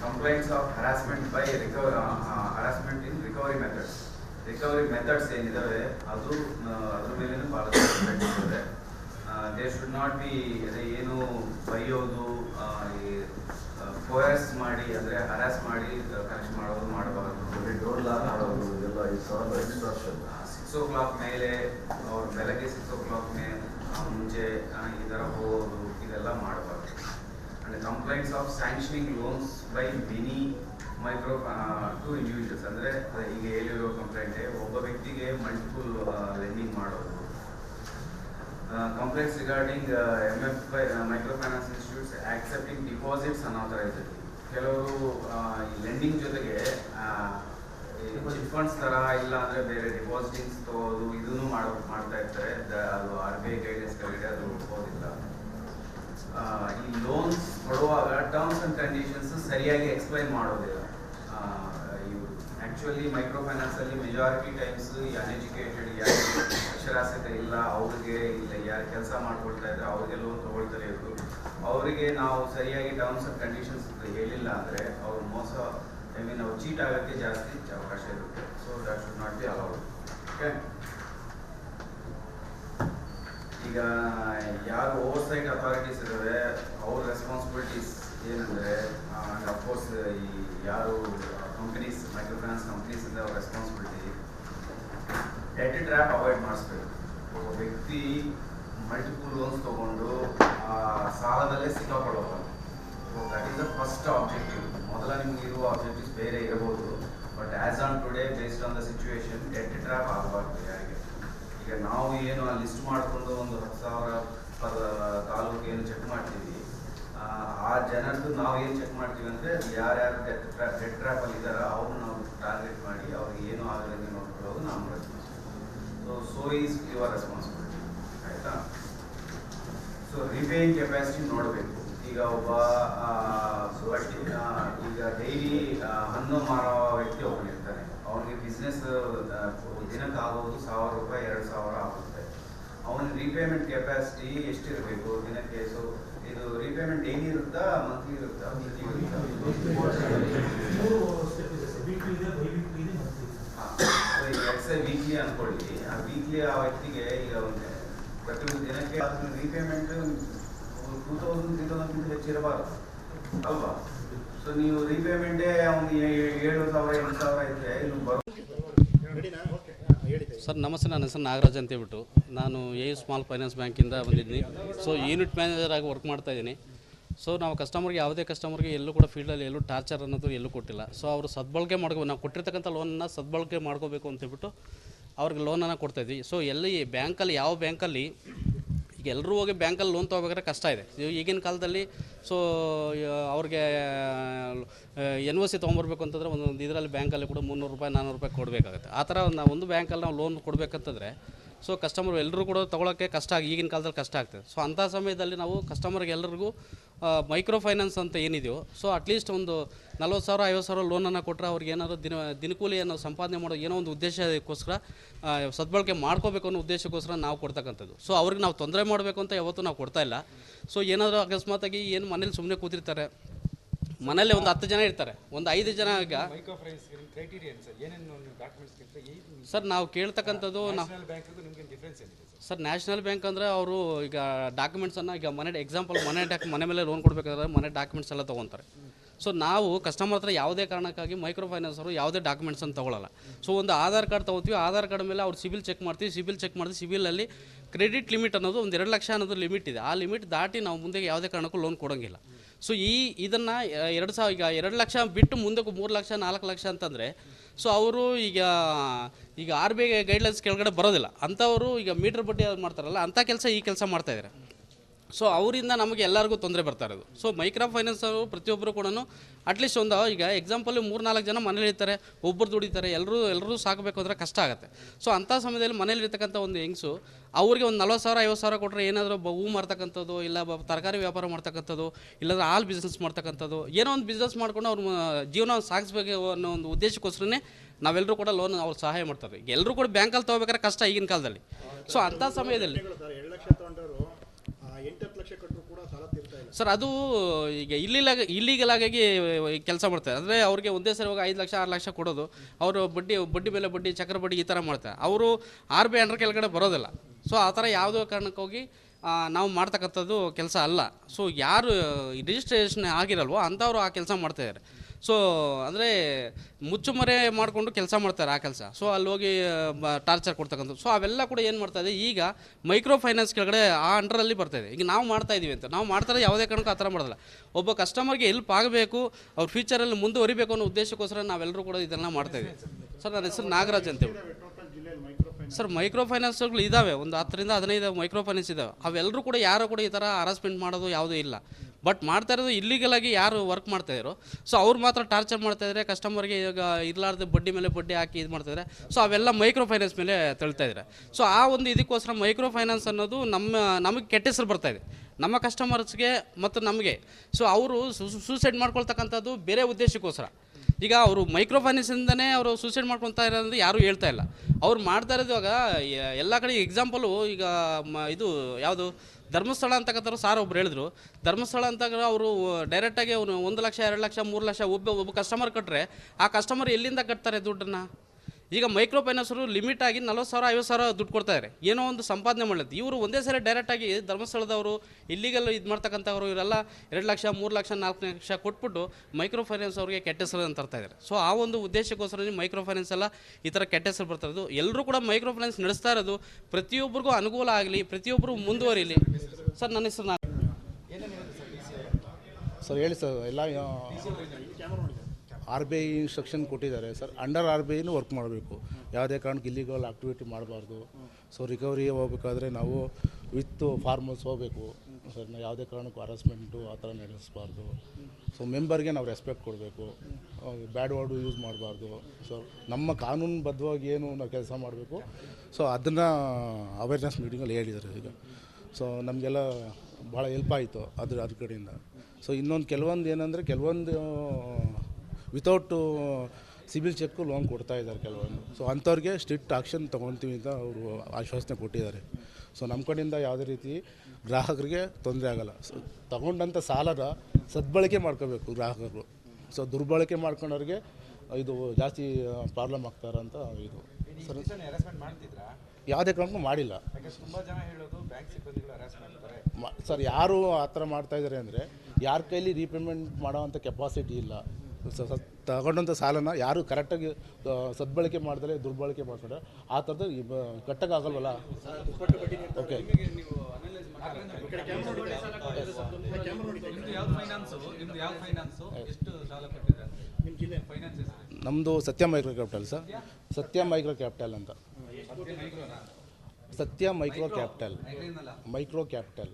complaints of harassment by recover harassment in recovery methods recovery methods ಏನಿದ್ದಾವೆ ಅದು ಅದ್ರ ಮೇಲೇನು ಭಾಳ ಇದೆ ದೇ ಶುಡ್ ನಾಟ್ ಬಿ ಅದೇ ಏನು ಬೈಯೋದು ಈ ಫೋರ್ಸ್ ಮಾಡಿ ಅಂದರೆ ಹರಾಸ್ ಮಾಡಿ ಕನೆಕ್ಟ್ ಮಾಡೋದು ಮಾಡಬಾರದು. ಇದೆಲ್ಲ ಈ ಎಕ್ಸ್ಟ್ರಾಕ್ಷನ್ ಸಿಕ್ಸ್ ಓ ಕ್ಲಾಕ್ ಮೇಲೆ ಅವ್ರು ಬೆಳಗ್ಗೆ ಸಿಕ್ಸ್ ಓ ಕ್ಲಾಕ್ ಮೇ ಆ, ಮುಂಚೆ ಈ ಥರ ಹೋಗೋದು ಇದೆಲ್ಲ ಮಾಡಬಾರ್ದು. And complaints of sanctioning loans by mini micro to individuals ಅಂದರೆ ಈಗ ಹೇಳಿರೋ ಕಂಪ್ಲೇಂಟೇ ಒಬ್ಬ ವ್ಯಕ್ತಿಗೆ ಮಲ್ಟಿಪಲ್ ಲೆಂಡಿಂಗ್ ಮಾಡೋದು. Complaints regarding M F by micro finance institutes accepting deposits unauthorised ಕೆಲವರು ಆ, ಈ ಲೆಂಡಿಂಗ್ ಜೊತೆಗೆ ಚಿಟ್ ಫಂಡ್ಸ್ ಥರ ಇಲ್ಲ ಅಂದರೆ ಬೇರೆ ಡಿಪಾಸಿಟಿಂಗ್ಸ್ ತೋದು ಇದನ್ನು ಮಾಡೋ ಮಾಡ್ತಾ ಇರ್ತಾರೆ. ಅದು ಆರ್ ಬಿ ಐ ಗೈಡೆನ್ಸ್ ಕೆಳಗಡೆ ಅದು ಒಪ್ಪೋದಿಲ್ಲ ಈ ಲೋನ್ಸ್ ಕೊಡುವಾಗ ಟರ್ಮ್ಸ್ ಅಂಡ್ ಕಂಡೀಷನ್ಸ್ ಸರಿಯಾಗಿ ಎಕ್ಸ್ಪ್ಲೈನ್ ಮಾಡೋದಿಲ್ಲ. ಇವು ಆಕ್ಚುಲಿ ಮೈಕ್ರೋ ಫೈನಾನ್ಸ್ ಅಲ್ಲಿ ಮೆಜಾರಿಟಿ ಟೈಮ್ಸ್ ಅನ್ಎಜುಕೇಟೆಡ್ ಯಾರು ಅಕ್ಷರಾಸ್ಯತೆ ಇಲ್ಲ, ಅವ್ರಿಗೆ ಇಲ್ಲ, ಯಾರು ಕೆಲಸ ಮಾಡ್ಕೊಳ್ತಾ ಇದ್ರೆ ಅವ್ರಿಗೆ ಲೋನ್ ತಗೊಳ್ತಾರೆ ಇವರು. ಅವರಿಗೆ ನಾವು ಸರಿಯಾಗಿ ಟರ್ಮ್ಸ್ ಅಂಡ್ ಕಂಡೀಷನ್ಸ್ ಹೇಳಿಲ್ಲ ಅಂದ್ರೆ ಅವ್ರು ಮೋಸ ಐ ಮೀನ್ ಅವ್ರು ಚೀಟ್ ಆಗೋಕ್ಕೆ ಜಾಸ್ತಿ ಅವಕಾಶ ಇರುತ್ತೆ. So that should not be allowed okay ಈಗ ಯಾರು ಓವರ್ಸೈಟ್ ಅಥಾರಿಟೀಸ್ ಇದ್ದಾರೆ ಅವ್ರ ರೆಸ್ಪಾನ್ಸಿಬಿಲಿಟೀಸ್ ಏನಂದರೆ ಆ್ಯಂಡ್ ಅಫ್ಕೋರ್ಸ್ ಈ ಯಾರು ಕಂಪನೀಸ್ ಮೈಕ್ರೋ ಫೈನಾನ್ಸ್ ಕಂಪ್ನೀಸ್ ಇದೆ ರೆಸ್ಪಾನ್ಸಿಬಿಲಿಟಿ ಡೆಟ್ ಟ್ರ್ಯಾಪ್ ಅವಾಯ್ಡ್ ಮಾಡಿಸ್ಬೇಕು ಒಬ್ಬ ವ್ಯಕ್ತಿ ಮಲ್ಟಿಪಲ್ ಲೋನ್ಸ್ ತೊಗೊಂಡು, ಆ ಸಾಲದಲ್ಲೇ ಸಿಕ್ಕಾಕೊಳ್ಳೋದು so that is the first objective ಮೊದಲ ನಿಮ್ಗೆ ಇರುವ ಆಬ್ಜೆಕ್ಟಿವ್ಸ್ ಬೇರೆ ಇರಬಹುದು. But as on today based on the situation debt trap ಆಗಬಾರ್ದು ಯಾರಿಗೆ ಈಗ ನಾವು ಏನು ಆ ಲಿಸ್ಟ್ ಮಾಡಿಕೊಂಡು ಒಂದು ಹತ್ತು ಸಾವಿರ ತಾಲೂಕು ಏನು ಚೆಕ್ ಮಾಡ್ತೀವಿ. ಆ, ಜನರದ್ದು ನಾವು ಏನು ಚೆಕ್ ಮಾಡ್ತೀವಿ ಅಂದರೆ ಯಾರ್ಯಾರು ಡೆಟ್ ಟ್ರ್ಯಾಪ್ ಡೆಟ್ ಟ್ರ್ಯಾಪಲ್ಲಿ ಇದ್ದಾರೋ ಅವ್ರನ್ನ ನಾವು ಟಾರ್ಗೆಟ್ ಮಾಡಿ ಅವ್ರಿಗೆ ಏನು ಆಗದಂಗೆ ನೋಡ್ಕೊಳ್ಳೋದು ನಮ್ಮ responsibility so so is your responsibility ಆಯಿತಾ? ಸೊ ರಿಪೇಯಿಂಗ್ ಕೆಪಾಸಿಟಿ ನೋಡಬೇಕು. ಈಗ ಒಬ್ಬ ಬಡ್ಡಿ ಈಗ ಡೈಲಿ ಹಣ್ಣು ಮಾರೋ ವ್ಯಕ್ತಿ ಒಬ್ಬನಿರ್ತಾನೆ ಅವನಿಗೆ ಬಿಸ್ನೆಸ್ ದಿನಕ್ಕೆ ಆಗೋದು ಸಾವಿರ ರೂಪಾಯಿ ಎರಡು ಸಾವಿರ ಆಗುತ್ತೆ. ಅವನ ರಿಪೇಮೆಂಟ್ ಕೆಪಾಸಿಟಿ ಎಷ್ಟಿರಬೇಕು ದಿನಕ್ಕೆ? ಸೊ ಇದು ರೀಪೇಮೆಂಟ್ ಡೈಲಿ ಇರುತ್ತಾ ಮಂತ್ಲಿ ಇರುತ್ತಾ? ಎಕ್ಸ್ ವೀಕ್ಲಿ ಅನ್ಕೊಳ್ಳಿ. ಆ ವೀಕ್ಲಿ ಆ ವ್ಯಕ್ತಿಗೆ ಈಗ ಪ್ರತಿ ಪ್ರತಿಯೊಂದು ದಿನಕ್ಕೆ ಅದನ್ನ ರೀಪೇಮೆಂಟ್ ಟೂ ತೌಸಂಡ್ ತ್ರೀ ತೌಸಂಡ್ಗಿಂತ ಹೆಚ್ಚಿರಬಾರ್ದು ಅಲ್ವಾ? ಸೊ ನೀವು ರೀಪೇಮೆಂಟೇ ಅವ್ನಿಗೆ ಏಳು ಸಾವಿರ, ಎಂಟು ಸಾವಿರ ಇದ್ರೆ ಇನ್ನು ಬರೋ ಸರ್, ನಮಸ್ತೆ, ನನ್ನ ಹೆಸರು ನಾಗರಾಜ್ ಅಂತೇಳ್ಬಿಟ್ಟು. ನಾನು ಎ ಸ್ಮಾಲ್ ಫೈನಾನ್ಸ್ ಬ್ಯಾಂಕಿಂದ ಬಂದಿದ್ದೀನಿ. ಸೊ ಯೂನಿಟ್ ಮ್ಯಾನೇಜರ್ ಆಗಿ ವರ್ಕ್ ಮಾಡ್ತಾ ಇದ್ದೀನಿ. ಸೊ ನಾವು ಕಸ್ಟಮರ್ಗೆ ಯಾವುದೇ ಕಸ್ಟಮರ್ಗೆ ಎಲ್ಲೂ ಕೂಡ ಫೀಲ್ಡಲ್ಲಿ ಎಲ್ಲೂ ಟಾರ್ಚರ್ ಅನ್ನೋದು ಎಲ್ಲೂ ಕೊಟ್ಟಿಲ್ಲ. ಸೊ ಅವರು ಸದ್ಬಳಕೆ ಮಾಡ್ಕೋ, ನಾವು ಕೊಟ್ಟಿರ್ತಕ್ಕಂಥ ಲೋನನ್ನು ಸದ್ಬಳಕೆ ಮಾಡ್ಕೋಬೇಕು ಅಂತೇಳ್ಬಿಟ್ಟು ಅವ್ರಿಗೆ ಲೋನನ್ನು ಕೊಡ್ತಾಯಿದ್ವಿ ಸೊ ಎಲ್ಲಿ ಬ್ಯಾಂಕಲ್ಲಿ ಯಾವ ಬ್ಯಾಂಕಲ್ಲಿ ಈಗ ಎಲ್ಲರೂ ಹೋಗಿ ಬ್ಯಾಂಕಲ್ಲಿ ಲೋನ್ ತೊಗೋಬೇಕಾದ್ರೆ ಕಷ್ಟ ಇದೆ. ಈಗಿನ ಕಾಲದಲ್ಲಿ ಸೊ ಅವ್ರಿಗೆ ಎನ್ ಒ ಸಿ ತೊಗೊಂಬರ್ಬೇಕು ಅಂತಂದರೆ ಒಂದೊಂದು ಇದರಲ್ಲಿ ಬ್ಯಾಂಕಲ್ಲಿ ಕೂಡ ಮುನ್ನೂರು ರೂಪಾಯಿ ನಾನ್ನೂರು ರೂಪಾಯಿ ಕೊಡಬೇಕಾಗುತ್ತೆ. ಆ ಥರ ಒಂದು ಒಂದು ಬ್ಯಾಂಕಲ್ಲಿ ನಾವು ಲೋನ್ ಕೊಡಬೇಕಂತಂದರೆ ಸೊ ಕಸ್ಟಮರ್ ಎಲ್ಲರೂ ಕೂಡ ತೊಗೊಳಕ್ಕೆ ಕಷ್ಟ ಆಗಿ, ಈಗಿನ ಕಾಲದಲ್ಲಿ ಕಷ್ಟ ಆಗ್ತದೆ. ಸೊ ಅಂಥ ಸಮಯದಲ್ಲಿ ನಾವು ಕಸ್ಟಮರ್ಗೆ ಎಲ್ಲರಿಗೂ ಮೈಕ್ರೋ ಫೈನಾನ್ಸ್ ಅಂತ ಏನಿದೆಯೋ ಸೊ ಅಟ್ಲೀಸ್ಟ್ ಒಂದು ನಲ್ವತ್ತು ಸಾವಿರ ಐವತ್ತು ಸಾವಿರ ಲೋನನ್ನು ಕೊಟ್ಟರೆ ಅವ್ರಿಗೆ ಏನಾದರೂ ದಿನ ದಿನಕೂಲಿ ಏನೋ ಸಂಪಾದನೆ ಮಾಡೋ ಏನೋ ಒಂದು ಉದ್ದೇಶಕ್ಕೋಸ್ಕರ ಸದ್ಬಳಕೆ ಮಾಡ್ಕೋಬೇಕು ಅನ್ನೋ ಉದ್ದೇಶಕ್ಕೋಸ್ಕರ ನಾವು ಕೊಡ್ತಕ್ಕಂಥದ್ದು. ಸೊ ಅವ್ರಿಗೆ ನಾವು ತೊಂದರೆ ಮಾಡಬೇಕು ಅಂತ ಯಾವತ್ತೂ ನಾವು ಕೊಡ್ತಾ ಇಲ್ಲ. ಸೊ ಏನಾದರೂ ಅಕಸ್ಮಾತಾಗಿ ಏನು ಮನೇಲಿ ಸುಮ್ಮನೆ ಕೂತಿರ್ತಾರೆ ಮನೇಲಿ ಒಂದು ಹತ್ತು ಜನ ಇರ್ತಾರೆ ಒಂದು ಐದು ಜನ ಈಗ. ಸರ್ ನಾವು ಕೇಳ್ತಕ್ಕಂಥದ್ದು ನಾವು ಸರ್ ನ್ಯಾಷನಲ್ ಬ್ಯಾಂಕ್ ಅಂದರೆ ಅವರು ಈಗ ಡಾಕ್ಯುಮೆಂಟ್ಸನ್ನು ಈಗ ಮನೆ ಎಕ್ಸಾಂಪಲ್ ಮನೆ ಡಾಕ್ ಮನೆ ಮೇಲೆ ಲೋನ್ ಕೊಡಬೇಕಾದ್ರೆ ಮನೆ ಡಾಕ್ಯುಮೆಂಟ್ಸ್ ಎಲ್ಲ ತೊಗೊತಾರೆ. ಸೊ ನಾವು ಕಸ್ಟಮರ್ ಹತ್ರ ಯಾವುದೇ ಕಾರಣಕ್ಕಾಗಿ ಮೈಕ್ರೋ ಅವರು ಯಾವುದೇ ಡಾಕ್ಯುಮೆಂಟ್ಸನ್ನು ತೊಗೊಳ್ಳಲ್ಲ ಸೊ ಒಂದು ಆಧಾರ್ ಕಾರ್ಡ್ ತೊಗೋತೀವಿ, ಆಧಾರ್ ಕಾರ್ಡ್ ಮೇಲೆ ಅವ್ರು ಸಿಬಿಲ್ ಚೆಕ್ ಮಾಡ್ತೀವಿ, ಸಿಬಿಲ್ ಚೆಕ್ ಮಾಡ್ತೀವಿ ಸಿಬಿಲಲ್ಲಿ ಕ್ರೆಡಿಟ್ ಲಿಮಿಟ್ ಅನ್ನೋದು ಒಂದು ಎರಡು ಲಕ್ಷ ಅನ್ನೋದು ಲಿಮಿಟ್ ಇದೆ. ಆ ಲಿಮಿಟ್ ದಾಟಿ ನಾವು ಮುಂದೆ ಯಾವುದೇ ಕಾರಣಕ್ಕೂ ಲೋನ್ ಕೊಡೋಂಗಿಲ್ಲ. ಸೊ ಈ ಇದನ್ನು ಎರಡು ಸಾವಿರ, ಈಗ ಎರಡು ಲಕ್ಷ ಬಿಟ್ಟು ಮುಂದಕ್ಕೆ ಮೂರು ಲಕ್ಷ, ನಾಲ್ಕು ಲಕ್ಷ ಅಂತಂದರೆ ಸೊ ಅವರು ಈಗ ಈಗ ಆರ್ ಬಿ ಐ ಗೈಡ್ಲೈನ್ಸ್ ಕೆಳಗಡೆ ಬರೋದಿಲ್ಲ. ಅಂಥವರು ಈಗ ಮೀಟರ್ ಬಡ್ಡಿ ಅದು ಮಾಡ್ತಾರಲ್ಲ, ಅಂಥ ಕೆಲಸ ಈ ಕೆಲಸ ಮಾಡ್ತಾಯಿದ್ದಾರೆ ಸೊ ಅವರಿಂದ ನಮಗೆ ಎಲ್ಲರಿಗೂ ತೊಂದರೆ ಬರ್ತಾ ಇರೋದು. ಸೊ ಮೈಕ್ರೋ ಫೈನಾನ್ಸ್ ಅವರು ಪ್ರತಿಯೊಬ್ಬರು ಕೂಡ ಅಟ್ಲೀಸ್ಟ್ ಒಂದು, ಈಗ ಎಕ್ಸಾಂಪಲ್ ಮೂರು ನಾಲ್ಕು ಜನ ಮನೇಲಿ ಇರ್ತಾರೆ ಒಬ್ಬರು ದುಡಿತಾರೆ ಎಲ್ಲರೂ ಎಲ್ಲರೂ ಸಾಕಬೇಕು ಅಂದರೆ ಕಷ್ಟ ಆಗುತ್ತೆ. ಸೊ ಅಂಥ ಸಮಯದಲ್ಲಿ ಮನೇಲಿರ್ತಕ್ಕಂಥ ಒಂದು ಹೆಂಗ್ಸು ಅವ್ರಿಗೆ ಒಂದು ನಲ್ವತ್ತು ಸಾವಿರ, ಐವತ್ತು ಸಾವಿರ ಕೊಟ್ಟರೆ ಏನಾದರೂ ಹೂ ಮಾರ್ತಕ್ಕಂಥದ್ದು, ಇಲ್ಲ ತರಕಾರಿ ವ್ಯಾಪಾರ ಮಾಡ್ತಕ್ಕಂಥದ್ದು, ಇಲ್ಲಾಂದ್ರೆ ಹಾಲು ಬಿಸ್ನೆಸ್ ಮಾಡ್ತಕ್ಕಂಥದ್ದು, ಏನೋ ಒಂದು ಬಿಸ್ನೆಸ್ ಮಾಡ್ಕೊಂಡು ಅವ್ರ ಜೀವನ ಸಾಗಿಸ್ಬೇಕು ಅನ್ನೋ ಒಂದು ಉದ್ದೇಶಕ್ಕೋಸ್ಕರನೇ ನಾವೆಲ್ಲರೂ ಕೂಡ ಲೋನ್ ಅವ್ರು ಸಹಾಯ ಮಾಡ್ತಾರೆ. ಎಲ್ಲರೂ ಕೂಡ ಬ್ಯಾಂಕಲ್ಲಿ ತೊಗೋಬೇಕಾದ್ರೆ ಕಷ್ಟ ಈಗಿನ ಕಾಲದಲ್ಲಿ. ಸೊ ಅಂಥ ಸಮಯದಲ್ಲಿ ಸರ್ ಎರಡು ಲಕ್ಷ ತಗೊಂಡವರು ಎಂಟು ಹತ್ತು ಲಕ್ಷ ಕೊಟ್ಟರು ಕೂಡ ಸಾಲ ತೀರ್ತಾ ಇಲ್ಲ ಸರ್, ಅದು ಈಗ ಇಲ್ಲಿಲಾಗ ಇಲ್ಲಿಗಲ್ ಆಗಿ ಕೆಲಸ ಮಾಡ್ತಾರೆ. ಅಂದರೆ ಅವ್ರಿಗೆ ಒಂದೇ ಸರಿ ಹೋಗಿ ಐದು ಲಕ್ಷ, ಆರು ಲಕ್ಷ ಕೊಡೋದು. ಅವರು ಬಡ್ಡಿ ಬಡ್ಡಿ ಮೇಲೆ ಬಡ್ಡಿ, ಚಕ್ರ ಬಡ್ಡಿ ಈ ಥರ ಮಾಡ್ತಾರೆ. ಅವರು ಆರ್ ಬಿ ಅಂಡರ್ ಕೆಳಗಡೆ ಬರೋದಿಲ್ಲ. ಸೊ, ಆ ಥರ ಯಾವುದೋ ಕಾರಣಕ್ಕೆ ಹೋಗಿ ನಾವು ಮಾಡ್ತಕ್ಕಂಥದ್ದು ಕೆಲಸ ಅಲ್ಲ. ಸೊ, ಯಾರು ರಿಜಿಸ್ಟ್ರೇಷನ್ ಆಗಿರಲ್ವೋ ಅಂಥವ್ರು ಆ ಕೆಲಸ ಮಾಡ್ತಾಯಿದ್ದಾರೆ ಸೊ ಅಂದರೆ ಮುಚ್ಚುಮರೆ ಮಾಡಿಕೊಂಡು ಕೆಲಸ ಮಾಡ್ತಾರೆ ಆ ಕೆಲಸ. ಸೊ ಅಲ್ಲಿ ಹೋಗಿ ಟಾರ್ಚರ್ ಕೊಡ್ತಕ್ಕಂಥದ್ದು. ಸೊ ಅವೆಲ್ಲ ಕೂಡ ಏನು ಮಾಡ್ತಾ ಇದೆ, ಈಗ ಮೈಕ್ರೋ ಫೈನಾನ್ಸ್ ಕೆಳಗಡೆ ಆ ಅಂಡ್ರಲ್ಲಿ ಬರ್ತಾ ಇದೆ. ಈಗ ನಾವು ಮಾಡ್ತಾ ಇದ್ದೀವಿ ಅಂತ. ನಾವು ಮಾಡ್ತಾರೆ ಯಾವುದೇ ಕಾರಣಕ್ಕೂ ಆ ಥರ ಮಾಡೋದಿಲ್ಲ. ಒಬ್ಬ ಕಸ್ಟಮರ್ಗೆ ಎಲ್ಪ್ ಆಗಬೇಕು, ಅವ್ರ ಫ್ಯೂಚರಲ್ಲಿ ಮುಂದುವರಿಬೇಕು ಅನ್ನೋ ಉದ್ದೇಶಕ್ಕೋಸ್ಕರ ನಾವೆಲ್ಲರೂ ಕೂಡ ಇದೆಲ್ಲ ಮಾಡ್ತಾ ಇದ್ದೀವಿ ಸರ್ ನನ್ನ ಹೆಸರು ನಾಗರಾಜ್ ಅಂತೇಳಿ ಸರ್ ಮೈಕ್ರೋ ಫೈನಾನ್ಸ್ಗಳು ಇದ್ದಾವೆ ಒಂದು ಹತ್ತರಿಂದ ಹದಿನೈದು ಮೈಕ್ರೋ ಫೈನಾನ್ಸ್ ಇದ್ದಾವೆ ಅವೆಲ್ಲರೂ ಕೂಡ ಯಾರು ಕೂಡ ಈ ಥರ ಹರಾಸ್ಮೆಂಟ್ ಮಾಡೋದು ಯಾವುದೂ ಇಲ್ಲ. ಬಟ್ ಮಾಡ್ತಾ ಇರೋದು ಇಲ್ಲಿಗಲ್ ಆಗಿ ಯಾರು ವರ್ಕ್ ಮಾಡ್ತಾ ಇದ್ರು. ಸೊ ಅವ್ರು ಮಾತ್ರ ಟಾರ್ಚರ್ ಮಾಡ್ತಾ ಇದ್ರೆ ಕಸ್ಟಮರ್ಗೆ ಇವಾಗ ಇರಲಾರ್ದೆ ಬಡ್ಡಿ ಮೇಲೆ ಬಡ್ಡಿ ಹಾಕಿ ಇದು ಮಾಡ್ತಾ ಇದ್ರೆ ಸೊ ಅವೆಲ್ಲ ಮೈಕ್ರೋ ಫೈನಾನ್ಸ್ ಮೇಲೆ ತಳ್ತಾ ಇದ್ದಾರೆ ಸೊ ಆ ಒಂದು ಇದಕ್ಕೋಸ್ಕರ ಮೈಕ್ರೋ ಫೈನಾನ್ಸ್ ಅನ್ನೋದು ನಮ್ಮ, ನಮಗೆ ಕೆಟ್ಟ ಹೆಸರು ಬರ್ತಾ ಇದೆ. ನಮ್ಮ ಕಸ್ಟಮರ್ಸ್ಗೆ ಮತ್ತು ನಮಗೆ. ಸೊ ಅವರು ಸೂಸೈಡ್ ಮಾಡ್ಕೊಳ್ತಕ್ಕಂಥದ್ದು ಬೇರೆ ಉದ್ದೇಶಕ್ಕೋಸ್ಕರ. ಈಗ ಅವರು ಮೈಕ್ರೋ ಫೈನಾನ್ಸಿಂದನೇ ಅವರು ಸೂಸೈಡ್ ಮಾಡ್ಕೊತಾ ಇರೋದು ಯಾರೂ ಹೇಳ್ತಾ ಇಲ್ಲ. ಅವ್ರು ಮಾಡ್ತಾ ಇರೋದು ಇವಾಗ ಎಲ್ಲ ಕಡೆ ಎಕ್ಸಾಂಪಲು ಈಗ ಮ, ಇದು ಯಾವುದು, ಧರ್ಮಸ್ಥಳ ಅಂತಕ್ಕಂಥವ್ರು ಸಾರ್ ಒಬ್ರು ಹೇಳಿದ್ರು. ಧರ್ಮಸ್ಥಳ ಅಂತ ಅವರು ಡೈರೆಕ್ಟಾಗಿ ಅವನು ಒಂದು ಲಕ್ಷ, ಎರಡು ಲಕ್ಷ, ಮೂರು ಲಕ್ಷ ಒಬ್ಬ ಒಬ್ಬ ಕಸ್ಟಮರ್ ಕಟ್ಟರೆ ಆ ಕಸ್ಟಮರ್ ಎಲ್ಲಿಂದ ಕಟ್ತಾರೆ ದುಡ್ಡನ್ನು? ಈಗ ಮೈಕ್ರೋ ಫೈನಾನ್ಸರು ಲಿಮಿಟ್ ಆಗಿ ನಲ್ವತ್ತು ಸಾವಿರ ಐವತ್ತು ಸಾವಿರ ದುಡ್ಡು ಕೊಡ್ತಾ ಇದ್ದಾರೆ ಏನೋ ಒಂದು ಸಂಪಾದನೆ ಮಾಡಲಿದ್ದು ಇವರು ಒಂದೇ ಸರಿ ಡೈರೆಕ್ಟಾಗಿ ಧರ್ಮಸ್ಥಳದವರು ಇಲ್ಲಿಗೆಲ್ಲ ಇದು ಮಾಡ್ತಕ್ಕಂಥವ್ರು ಇವರೆಲ್ಲ ಎರಡು ಲಕ್ಷ ಮೂರು ಲಕ್ಷ ನಾಲ್ಕು ಲಕ್ಷ ಕೊಟ್ಬಿಟ್ಟು ಮೈಕ್ರೋ ಫೈನಾನ್ಸ್ ಅವರಿಗೆ ಕೆಟ್ಟ ಹೆಸರು ಅಂತ ತರ್ತಾ ಇದ್ದಾರೆ ಸೊ ಆ ಒಂದು ಉದ್ದೇಶಕ್ಕೋಸ್ಕರ ಮೈಕ್ರೋ ಫೈನಾನ್ಸ್ ಎಲ್ಲ ಈ ಥರ ಕೆಟ್ಟ ಹೆಸರು ಬರ್ತಾ ಇರೋದು. ಎಲ್ಲರೂ ಕೂಡ ಮೈಕ್ರೋ ಫೈನಾನ್ಸ್ ನಡೆಸ್ತಾ ಇರೋದು ಪ್ರತಿಯೊಬ್ಬರಿಗೂ ಅನುಕೂಲ ಆಗಲಿ ಪ್ರತಿಯೊಬ್ಬರು ಮುಂದುವರಿಲಿ. ಸರ್ ನನ್ನ ಹೆಸರು ನಾನು ಸರ್ ಹೇಳಿ ಸರ್ ಎಲ್ಲ ಆರ್ ಬಿ ಐ ಇನ್ಸ್ಟ್ರಕ್ಷನ್ ಕೊಟ್ಟಿದ್ದಾರೆ. ಸರ್ ಅಂಡರ್ ಆರ್ ಬಿ ಐನೂ ವರ್ಕ್ ಮಾಡಬೇಕು. ಯಾವುದೇ ಕಾರಣಕ್ಕೆ ಇಲ್ಲಿಗಲ್ ಆಕ್ಟಿವಿಟಿ ಮಾಡಬಾರ್ದು. ಸೊ ರಿಕವರಿಗೆ ಹೋಗ್ಬೇಕಾದ್ರೆ ನಾವು ವಿತ್ ಫಾರ್ಮರ್ಸ್ ಹೋಗಬೇಕು. ಸರ್ ನಾವು ಯಾವುದೇ ಕಾರಣಕ್ಕೂ ಹರಾಸ್ಮೆಂಟು ಆ ಥರ ನಡೆಸಬಾರ್ದು. ಸೊ ಮೆಂಬರ್ಗೆ ನಾವು ರೆಸ್ಪೆಕ್ಟ್ ಕೊಡಬೇಕು. ಬ್ಯಾಡ್ ವರ್ಡು ಯೂಸ್ ಮಾಡಬಾರ್ದು. ಸೊ ನಮ್ಮ ಕಾನೂನು ಬದ್ಧವಾಗಿ ಏನು ನಾವು ಕೆಲಸ ಮಾಡಬೇಕು. ಸೊ ಅದನ್ನು ಅವೇರ್ನೆಸ್ ಮೀಟಿಂಗಲ್ಲಿ ಹೇಳಿದ್ದಾರೆ ಈಗ. ಸೊ ನಮಗೆಲ್ಲ ಭಾಳ ಹೆಲ್ಪ್ ಆಯಿತು ಅದ್ರ ಅದ್ರ ಕಡೆಯಿಂದ. ಸೊ ಇನ್ನೊಂದು ಕೆಲವೊಂದು ಏನಂದರೆ, ಕೆಲವೊಂದು ವಿತೌಟು ಸಿಬಿಲ್ ಚೆಕ್ಕು ಲೋನ್ ಕೊಡ್ತಾ ಇದ್ದಾರೆ ಕೆಲವೊಂದು ಸೊ ಅಂಥವ್ರಿಗೆ ಸ್ಟ್ರಿಕ್ಟ್ ಆಕ್ಷನ್ ತೊಗೊಳ್ತೀವಿ ಅಂತ ಅವರು ಆಶ್ವಾಸನೆ ಕೊಟ್ಟಿದ್ದಾರೆ. ಸೊ ನಮ್ಮ ಕಡೆಯಿಂದ ಯಾವುದೇ ರೀತಿ ಗ್ರಾಹಕರಿಗೆ ತೊಂದರೆ ಆಗಲ್ಲ. ಸೊ ತಗೊಂಡಂಥ ಸಾಲದ ಸದ್ಬಳಕೆ ಮಾಡ್ಕೋಬೇಕು ಗ್ರಾಹಕರು. ಸೊ ದುರ್ಬಳಕೆ ಮಾಡ್ಕೊಂಡವ್ರಿಗೆ ಇದು ಜಾಸ್ತಿ ಪ್ರಾಬ್ಲಮ್ ಆಗ್ತಾರಂತ ಇದು. ಸರ್ ಯಾವುದೇ ಕಾರಣಕ್ಕೂ ಮಾಡಿಲ್ಲ. ಯಾಕಂದ್ರೆ ತುಂಬಾ ಜನ ಹೇಳೋದು ಬ್ಯಾಂಕ್ ಸಿಬ್ಬಂದಿಗಳು ಹ್ಯಾರಾಸ್ ಮಾಡ್ತಾರೆ. ಮ- ಸರ್ ಯಾರು ಆ ಥರ ಮಾಡ್ತಾಯಿದ್ದಾರೆ ಅಂದರೆ ಯಾರ ಕೈಲಿ ರೀಪೇಮೆಂಟ್ ಮಾಡೋವಂಥ ಕೆಪಾಸಿಟಿ ಇಲ್ಲ. ತಗೊಂಡಂಥ ಸಾಲನ ಯಾರು ಕರೆಕ್ಟಾಗಿ ಸದ್ಬಳಕೆ ಮಾಡ್ತಾರೆ ದುರ್ಬಳಕೆ ಮಾಡ್ತಾರೆ ಆ ಥರದ್ದು ಕಟ್ಟಕ್ಕಾಗಲ್ವಲ್ಲ? ಓಕೆ ನಮ್ಮದು Satya micro capital sir. Satya micro capital ಅಂತ. Satya micro capital. Micro capital.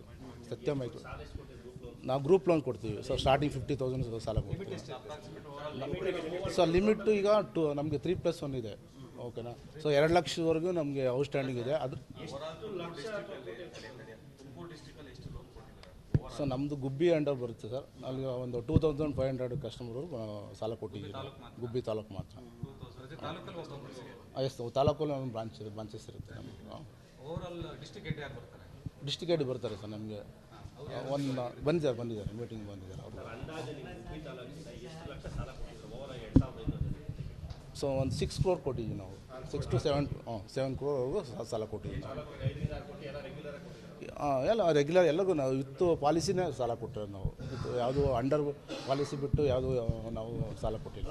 Satya micro. ನಾವು ಗ್ರೂಪ್ ಲೋನ್ ಕೊಡ್ತೀವಿ. ಸರ್ ಸ್ಟಾರ್ಟಿಂಗ್ ಫಿಫ್ಟಿ ತೌಸಂಡ್ ಸಾಲ ಕೊಡ್ತೀವಿ. ಸೊ ಲಿಮಿಟ್ ಈಗ ಟು ನಮಗೆ ತ್ರೀ ಪ್ಲಸ್ ಒನ್ ಇದೆ. ಓಕೆನಾ ಸೊ ಎರಡು ಲಕ್ಷದವರೆಗೂ ನಮಗೆ ಔಟ್ಸ್ಟ್ಯಾಂಡಿಂಗ್ ಇದೆ. ಅದು ಸೊ ನಮ್ಮದು ಗುಬ್ಬಿ ಅಂಡರ್ ಬರುತ್ತೆ ಸರ್. ಅಲ್ಲಿ ಒಂದು two thousand five hundred customer ಸಾಲ ಕೊಟ್ಟಿದ್ದೀವಿ. ಗುಬ್ಬಿ ತಾಲೂಕು ಮಾತ್ರ. ಎಸ್ ತಾಲೂಕಲ್ಲಿ ಒಂದು ಬ್ರಾಂಚ್ ಬ್ರಾಂಚಸ್ ಇರುತ್ತೆ ನಮಗೆ. ಡಿಸ್ಟಿಕ್ ಹೆಡ್ ಬರ್ತಾರೆ ಸರ್ ನಮಗೆ. ಒಂದು ಬಂದಿದ್ದಾರೆ ಬಂದಿದ್ದಾರೆ ಮೀಟಿಂಗ್ ಬಂದಿದ್ದಾರೆ ಅವರು ಸೊ ಒಂದು ಸಿಕ್ಸ್ ಕ್ರೋರ್ ಕೊಟ್ಟಿದ್ದೀವಿ ನಾವು. ಸಿಕ್ಸ್ ಟು ಸೆವೆನ್ ಹಾಂ ಸೆವೆನ್ ಕ್ರೋರ್ವರೆಗೂ ಸಾಲ ಕೊಟ್ಟಿದ್ದೀವಿ ನಾವು. ಎಲ್ಲ ರೆಗ್ಯುಲರ್ ಎಲ್ಲರಿಗೂ ನಾವು ಇತ್ತು ಪಾಲಿಸಿನೇ ಸಾಲ ಕೊಟ್ಟಿರೋದು ನಾವು. ಯಾವುದು ಅಂಡರ್ ಪಾಲಿಸಿ ಬಿಟ್ಟು ಯಾವುದು ನಾವು ಸಾಲ ಕೊಟ್ಟಿಲ್ಲ.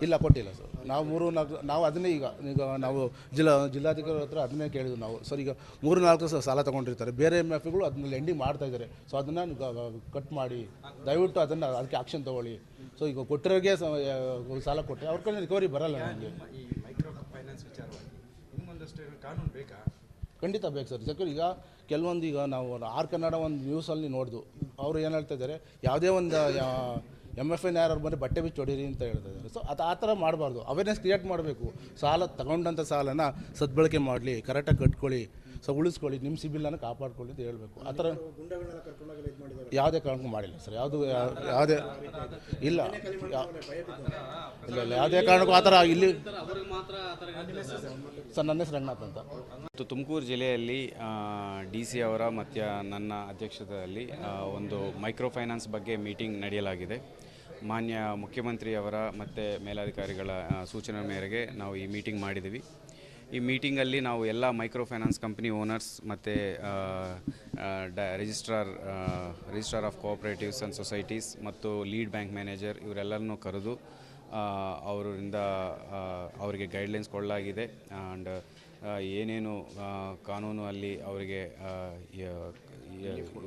ಇಲ್ಲ, ಕೊಟ್ಟಿಲ್ಲ ಸರ್. ನಾವು ಮೂರು ನಾಲ್ಕು, ನಾವು ಅದನ್ನೇ ಈಗ ಈಗ ನಾವು ಜಿಲ್ಲಾ ಜಿಲ್ಲಾಧಿಕಾರಿ ಹತ್ರ ಅದನ್ನೇ ಕೇಳಿದ್ವಿ ನಾವು. ಸರ್, ಈಗ ಮೂರು ನಾಲ್ಕು ಸ- ಸಾಲ ತೊಗೊಂಡಿರ್ತಾರೆ. ಬೇರೆ ಎಂ ಎಫ್ಗಳು ಅದನ್ನ ಲೆಂಡಿಂಗ್ ಮಾಡ್ತಾ ಇದ್ದಾರೆ ಸೊ ಅದನ್ನು ಕಟ್ ಮಾಡಿ, ದಯವಿಟ್ಟು ಅದನ್ನು ಅದಕ್ಕೆ ಆಕ್ಷನ್ ತಗೊಳ್ಳಿ. ಸೊ ಈಗ ಕೊಟ್ಟಿರೋರಿಗೆ ಸಾಲ ಕೊಟ್ಟೆ ಅವ್ರ ಕಡೆ ರಿಕವರಿ ಬರಲ್ಲ ನಿಮ್ಗೊಂದಷ್ಟು ಕಾನೂನು ಬೇಕಾ ಖಂಡಿತ ಬೇಕು ಸರ್. ಯಾಕಂದ್ರೆ ಈಗ ಕೆಲವೊಂದು ಈಗ ನಾವು ಆರ್ ಕನ್ನಡ ಒಂದು ನ್ಯೂಸಲ್ಲಿ ನೋಡಿದ್ವು ಅವರು ಏನು ಹೇಳ್ತಾ ಇದ್ದಾರೆ ಯಾವುದೇ ಒಂದು ಎಂ ಎಫ್ ಎನ್ ಯಾರು ಬಂದರೆ ಬಟ್ಟೆ ಬಿಚ್ಚಿ ಹೊಡೀರಿ ಅಂತ ಹೇಳ್ತಾರೆ ಸೊ ಅದು ಆ ಥರ ಮಾಡಬಾರ್ದು. ಅವೇರ್ನೆಸ್ ಕ್ರಿಯೇಟ್ ಮಾಡಬೇಕು. ಸಾಲ ತಗೊಂಡಂಥ ಸಾಲನ ಸದ್ಬಳಕೆ ಮಾಡಲಿ, ಕರೆಕ್ಟಾಗಿ ಕಟ್ಕೊಳ್ಳಿ ಸೊ ಉಳಿಸ್ಕೊಳ್ಳಿ ನಿಮ್ಮ ಸಿಬಿಲನ್ನು ಕಾಪಾಡ್ಕೊಳ್ಳಿ ಅಂತ ಹೇಳಬೇಕು. ಆ ಥರ ಯಾವುದೇ ಕಾರಣಕ್ಕೂ ಮಾಡಿಲ್ಲ ಸರ್. ಯಾವುದು ಯಾವುದೇ, ಇಲ್ಲ. ಇಲ್ಲ ಇಲ್ಲ, ಯಾವುದೇ ಕಾರಣಕ್ಕೂ ಆ ಥರ ಇಲ್ಲಿ ಸರ್, ನನ್ನ ಹೆಸರು ರಂಗನಾಥ್ ಅಂತ. ಮತ್ತು ತುಮಕೂರು ಜಿಲ್ಲೆಯಲ್ಲಿ ಡಿ ಸಿ ಅವರ ಮತ್ತು ನನ್ನ ಅಧ್ಯಕ್ಷತೆಯಲ್ಲಿ ಒಂದು ಮೈಕ್ರೋ ಫೈನಾನ್ಸ್ ಬಗ್ಗೆ ಮೀಟಿಂಗ್ ನಡೆಯಲಾಗಿದೆ. ಮಾನ್ಯ ಮುಖ್ಯಮಂತ್ರಿಯವರ ಮತ್ತು ಮೇಲಾಧಿಕಾರಿಗಳ ಸೂಚನೆ ಮೇರೆಗೆ ನಾವು ಈ ಮೀಟಿಂಗ್ ಮಾಡಿದ್ದೀವಿ. ಈ ಮೀಟಿಂಗಲ್ಲಿ ನಾವು ಎಲ್ಲ ಮೈಕ್ರೋ ಫೈನಾನ್ಸ್ ಕಂಪ್ನಿ ಓನರ್ಸ್ ಮತ್ತು the, registrar registrar of cooperatives and societies ಮತ್ತು ಲೀಡ್ ಬ್ಯಾಂಕ್ ಮ್ಯಾನೇಜರ್ ಇವರೆಲ್ಲರನ್ನೂ ಕರೆದು ಅವರಿಂದ ಅವರಿಗೆ ಗೈಡ್ಲೈನ್ಸ್ ಕೊಡಲಾಗಿದೆ. ಆ್ಯಂಡ್ ಏನೇನು ಕಾನೂನು ಅಲ್ಲಿ ಅವರಿಗೆ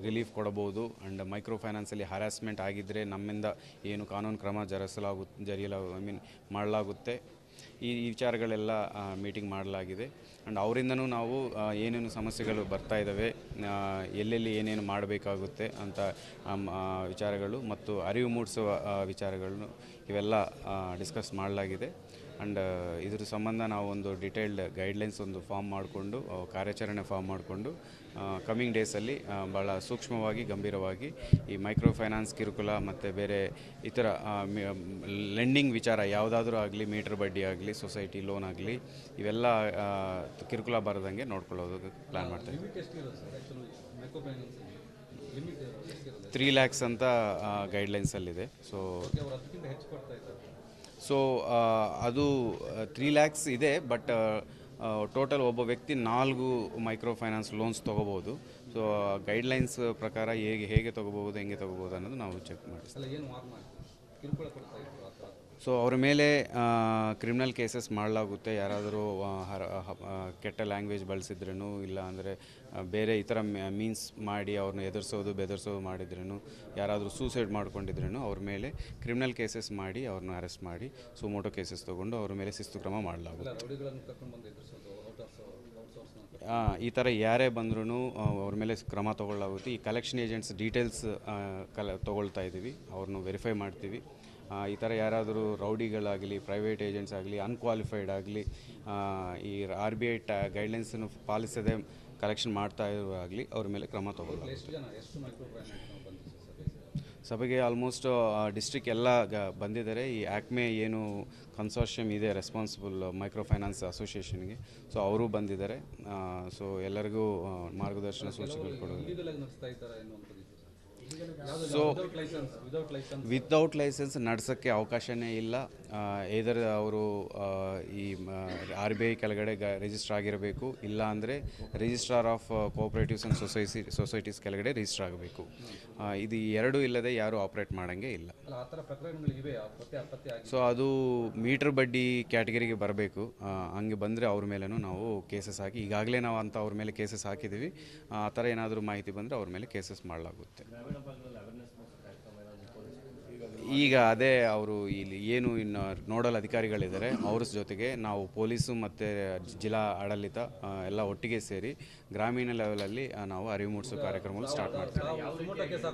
ರಿಲೀಫ್ ಕೊಡಬಹುದು ಆ್ಯಂಡ್ ಮೈಕ್ರೋ ಫೈನಾನ್ಸಲ್ಲಿ ಹರಾಸ್ಮೆಂಟ್ ಆಗಿದ್ದರೆ ನಮ್ಮಿಂದ ಏನು ಕಾನೂನು ಕ್ರಮ ಜರಿಸಲಾಗು, ಜರಿಯಲಾಗ, ಐ ಮೀನ್ ಮಾಡಲಾಗುತ್ತೆ. ಈ ವಿಚಾರಗಳೆಲ್ಲ ಮೀಟಿಂಗ್ ಮಾಡಲಾಗಿದೆ. ಆ್ಯಂಡ್ ಅವರಿಂದನೂ ನಾವು ಏನೇನು ಸಮಸ್ಯೆಗಳು ಬರ್ತಾ ಇದ್ದಾವೆ ಎಲ್ಲೆಲ್ಲಿ ಏನೇನು ಮಾಡಬೇಕಾಗುತ್ತೆ ಅಂತ ವಿಚಾರಗಳು ಮತ್ತು ಅರಿವು ಮೂಡಿಸುವ ವಿಚಾರಗಳನ್ನು ಇವೆಲ್ಲ ಡಿಸ್ಕಸ್ ಮಾಡಲಾಗಿದೆ. ಆ್ಯಂಡ್ ಇದ್ರ ಸಂಬಂಧ ನಾವು ಒಂದು ಡಿಟೇಲ್ಡ್ ಗೈಡ್ಲೈನ್ಸ್ ಒಂದು ಫಾರ್ಮ್ ಮಾಡಿಕೊಂಡು ಕಾರ್ಯಾಚರಣೆ ಫಾರ್ಮ್ ಮಾಡಿಕೊಂಡು ಕಮಿಂಗ್ ಡೇಸಲ್ಲಿ ಭಾಳ ಸೂಕ್ಷ್ಮವಾಗಿ ಗಂಭೀರವಾಗಿ ಈ ಮೈಕ್ರೋ ಫೈನಾನ್ಸ್ ಕಿರುಕುಲ ಮತ್ತು ಬೇರೆ ಇತರ ಲೆಂಡಿಂಗ್ ವಿಚಾರ ಯಾವುದಾದ್ರೂ ಆಗಲಿ ಮೀಟರ್ ಬಡ್ಡಿ ಆಗಲಿ ಸೊಸೈಟಿ ಲೋನ್ ಆಗಲಿ ಇವೆಲ್ಲ ಕಿರುಕುಲ ಬರದಂಗೆ ನೋಡ್ಕೊಳ್ಳೋದಕ್ಕೆ ಪ್ಲ್ಯಾನ್ ಮಾಡ್ತೀವಿ ತ್ರೀ ಲ್ಯಾಕ್ಸ್ ಅಂತ ಗೈಡ್ಲೈನ್ಸಲ್ಲಿದೆ ಸೊ ಸೊ ಅದು ತ್ರೀ ಲ್ಯಾಕ್ಸ್ ಇದೆ ಬಟ್ ಟೋಟಲ್ ಒಬ್ಬ ವ್ಯಕ್ತಿ ನಾಲ್ಕು ಮೈಕ್ರೋ ಫೈನಾನ್ಸ್ ಲೋನ್ಸ್ ತೊಗೋಬೋದು ಸೊ ಗೈಡ್ಲೈನ್ಸ್ ಪ್ರಕಾರ ಹೇಗೆ ಹೇಗೆ ತೊಗೋಬೋದು ಹೆಂಗೆ ತೊಗೋಬೋದು ಅನ್ನೋದು ನಾವು ಚೆಕ್ ಮಾಡಿಸ್ತೀವಿ. ಸೊ ಅವ್ರ ಮೇಲೆ ಕ್ರಿಮಿನಲ್ ಕೇಸಸ್ ಮಾಡಲಾಗುತ್ತೆ. ಯಾರಾದರೂ ಕೆಟ್ಟ ಲ್ಯಾಂಗ್ವೇಜ್ ಬಳಸಿದ್ರೂ ಇಲ್ಲ ಅಂದರೆ ಬೇರೆ ಈ ಥರ ಮೀನ್ಸ್ ಮಾಡಿ ಅವ್ರನ್ನ ಎದುರಿಸೋದು ಬೆದರಿಸೋದು ಮಾಡಿದ್ರೂ ಯಾರಾದರೂ ಸೂಸೈಡ್ ಮಾಡ್ಕೊಂಡಿದ್ರೂ ಅವ್ರ ಮೇಲೆ ಕ್ರಿಮಿನಲ್ ಕೇಸಸ್ ಮಾಡಿ ಅವ್ರನ್ನ ಅರೆಸ್ಟ್ ಮಾಡಿ ಸುಮೋಟೋ ಕೇಸಸ್ ತೊಗೊಂಡು ಅವ್ರ ಮೇಲೆ ಶಿಸ್ತು ಕ್ರಮ ಮಾಡಲಾಗುತ್ತೆ. ಈ ಥರ ಯಾರೇ ಬಂದ್ರೂ ಅವ್ರ ಮೇಲೆ ಕ್ರಮ ತೊಗೊಳ್ಳಾಗುತ್ತೆ ಈ ಕಲೆಕ್ಷನ್ ಏಜೆಂಟ್ಸ್ ಡೀಟೇಲ್ಸ್ ಕಲೆ ತೊಗೊಳ್ತಾ ಇದ್ದೀವಿ ಅವ್ರನ್ನ ವೆರಿಫೈ ಮಾಡ್ತೀವಿ. ಈ ಥರ ಯಾರಾದರೂ ರೌಡಿಗಳಾಗಲಿ ಪ್ರೈವೇಟ್ ಏಜೆಂಟ್ಸ್ ಆಗಲಿ ಅನ್ಕ್ವಾಲಿಫೈಡ್ ಆಗಲಿ ಈ R B I T ಗೈಡ್ಲೈನ್ಸನ್ನು ಪಾಲಿಸದೆ collection ಮಾಡ್ತಾ ಆಗಲಿ ಅವ್ರ ಮೇಲೆ ಕ್ರಮ ತಗೋಬೇಕು ಸಭೆಗೆ ಆಲ್ಮೋಸ್ಟ್ ಡಿಸ್ಟ್ರಿಕ್ಟ್ ಎಲ್ಲ ಗ ಬಂದಿದ್ದಾರೆ. ಈ ಆ್ಯಕ್ಮೆ ಏನು ಕನ್ಸೋರ್ಷಿಯಮ್ ಇದೆ ರೆಸ್ಪಾನ್ಸಿಬಲ್ ಮೈಕ್ರೋ ಫೈನಾನ್ಸ್ ಅಸೋಸಿಯೇಷನ್ಗೆ ಸೊ ಅವರು ಬಂದಿದ್ದಾರೆ. ಸೊ ಎಲ್ಲರಿಗೂ ಮಾರ್ಗದರ್ಶನ ಸೂಚನೆಗಳು ಕೊಡೋದು. ಸೊ ವಿತೌಟ್ ಲೈಸೆನ್ಸ್ ನಡೆಸೋಕ್ಕೆ ಅವಕಾಶವೇ ಇಲ್ಲ. ಏದರ್ ಅವರು ಈ ಆರ್ ಬಿ ಐ ಕೆಳಗಡೆ ಗ ರಿಜಿಸ್ಟರ್ ಆಗಿರಬೇಕು. ಇಲ್ಲ ಅಂದರೆ registrar of cooperatives and society societies ಕೆಳಗಡೆ ರಿಜಿಸ್ಟರ್ ಆಗಬೇಕು. ಇದು ಎರಡೂ ಇಲ್ಲದೆ ಯಾರೂ ಆಪ್ರೇಟ್ ಮಾಡೋಂಗೆ ಇಲ್ಲ. ಸೊ ಅದು ಮೀಟರ್ ಬಡ್ಡಿ ಕ್ಯಾಟಗರಿಗೆ ಬರಬೇಕು. ಹಂಗೆ ಬಂದರೆ ಅವ್ರ ಮೇಲೂ ನಾವು ಕೇಸಸ್ ಹಾಕಿ ಈಗಾಗಲೇ ನಾವು ಅಂತ ಅವ್ರ ಮೇಲೆ ಕೇಸಸ್ ಹಾಕಿದ್ದೀವಿ. ಆ ಥರ ಏನಾದರೂ ಮಾಹಿತಿ ಬಂದರೆ ಅವ್ರ ಮೇಲೆ ಕೇಸಸ್ ಮಾಡಲಾಗುತ್ತೆ. ಈಗ ಅದೇ ಅವರು ಇಲ್ಲಿ ಏನು ಇನ್ನು ನೋಡಲ್ ಅಧಿಕಾರಿಗಳಿದ್ದಾರೆ, ಅವ್ರ ಜೊತೆಗೆ ನಾವು ಪೊಲೀಸು ಮತ್ತು ಜಿಲ್ಲಾ ಆಡಳಿತ ಎಲ್ಲ ಒಟ್ಟಿಗೆ ಸೇರಿ ಗ್ರಾಮೀಣ ಲೆವೆಲಲ್ಲಿ ನಾವು ಅರಿವು ಮೂಡಿಸೋ ಕಾರ್ಯಕ್ರಮಗಳು ಸ್ಟಾರ್ಟ್ ಮಾಡ್ತೀವಿ. ಕೇಸ್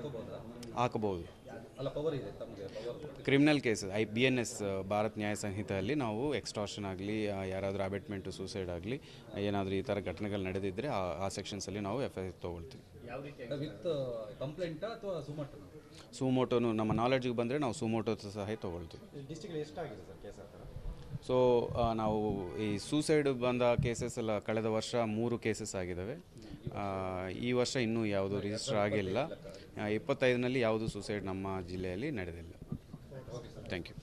ಹಾಕಬಹುದು. Criminal cases I B N S Bharat Nyaya ಸಂಹಿತೆಯಲ್ಲಿ ನಾವು ಎಕ್ಸ್ಟಾರ್ಷನ್ ಆಗಲಿ ಯಾರಾದರೂ ಅಬೆಟ್ಮೆಂಟು ಸೂಸೈಡ್ ಆಗಲಿ, ಏನಾದರೂ ಈ ಥರ ಘಟನೆಗಳು ನಡೆದಿದ್ದರೆ ಆ ಸೆಕ್ಷನ್ಸಲ್ಲಿ ನಾವು ಎಫ್ ಐ ತೊಗೊಳ್ತೀವಿ. ಸುಮೋಟೋನು ನಮ್ಮ ನಾಲೆಡ್ಜಿಗೆ ಬಂದರೆ ನಾವು ಸುಮೋಟೋ ಸಹ ತೊಗೊಳ್ತೀವಿ. ಸೊ ನಾವು ಈ ಸೂಸೈಡ್ ಬಂದ ಕೇಸಸ್ ಎಲ್ಲ ಕಳೆದ ವರ್ಷ ಮೂರು ಕೇಸಸ್ ಆಗಿದ್ದಾವೆ ಈ ವರ್ಷ ಇನ್ನೂ ಯಾವುದು ರಿಜಿಸ್ಟರ್ ಆಗಿಲ್ಲ. ಇಪ್ಪತ್ತೈದನಲ್ಲಿ ಯಾವುದು ಸೂಸೈಡ್ ನಮ್ಮ ಜಿಲ್ಲೆಯಲ್ಲಿ ನಡೆದಿಲ್ಲ. Thank you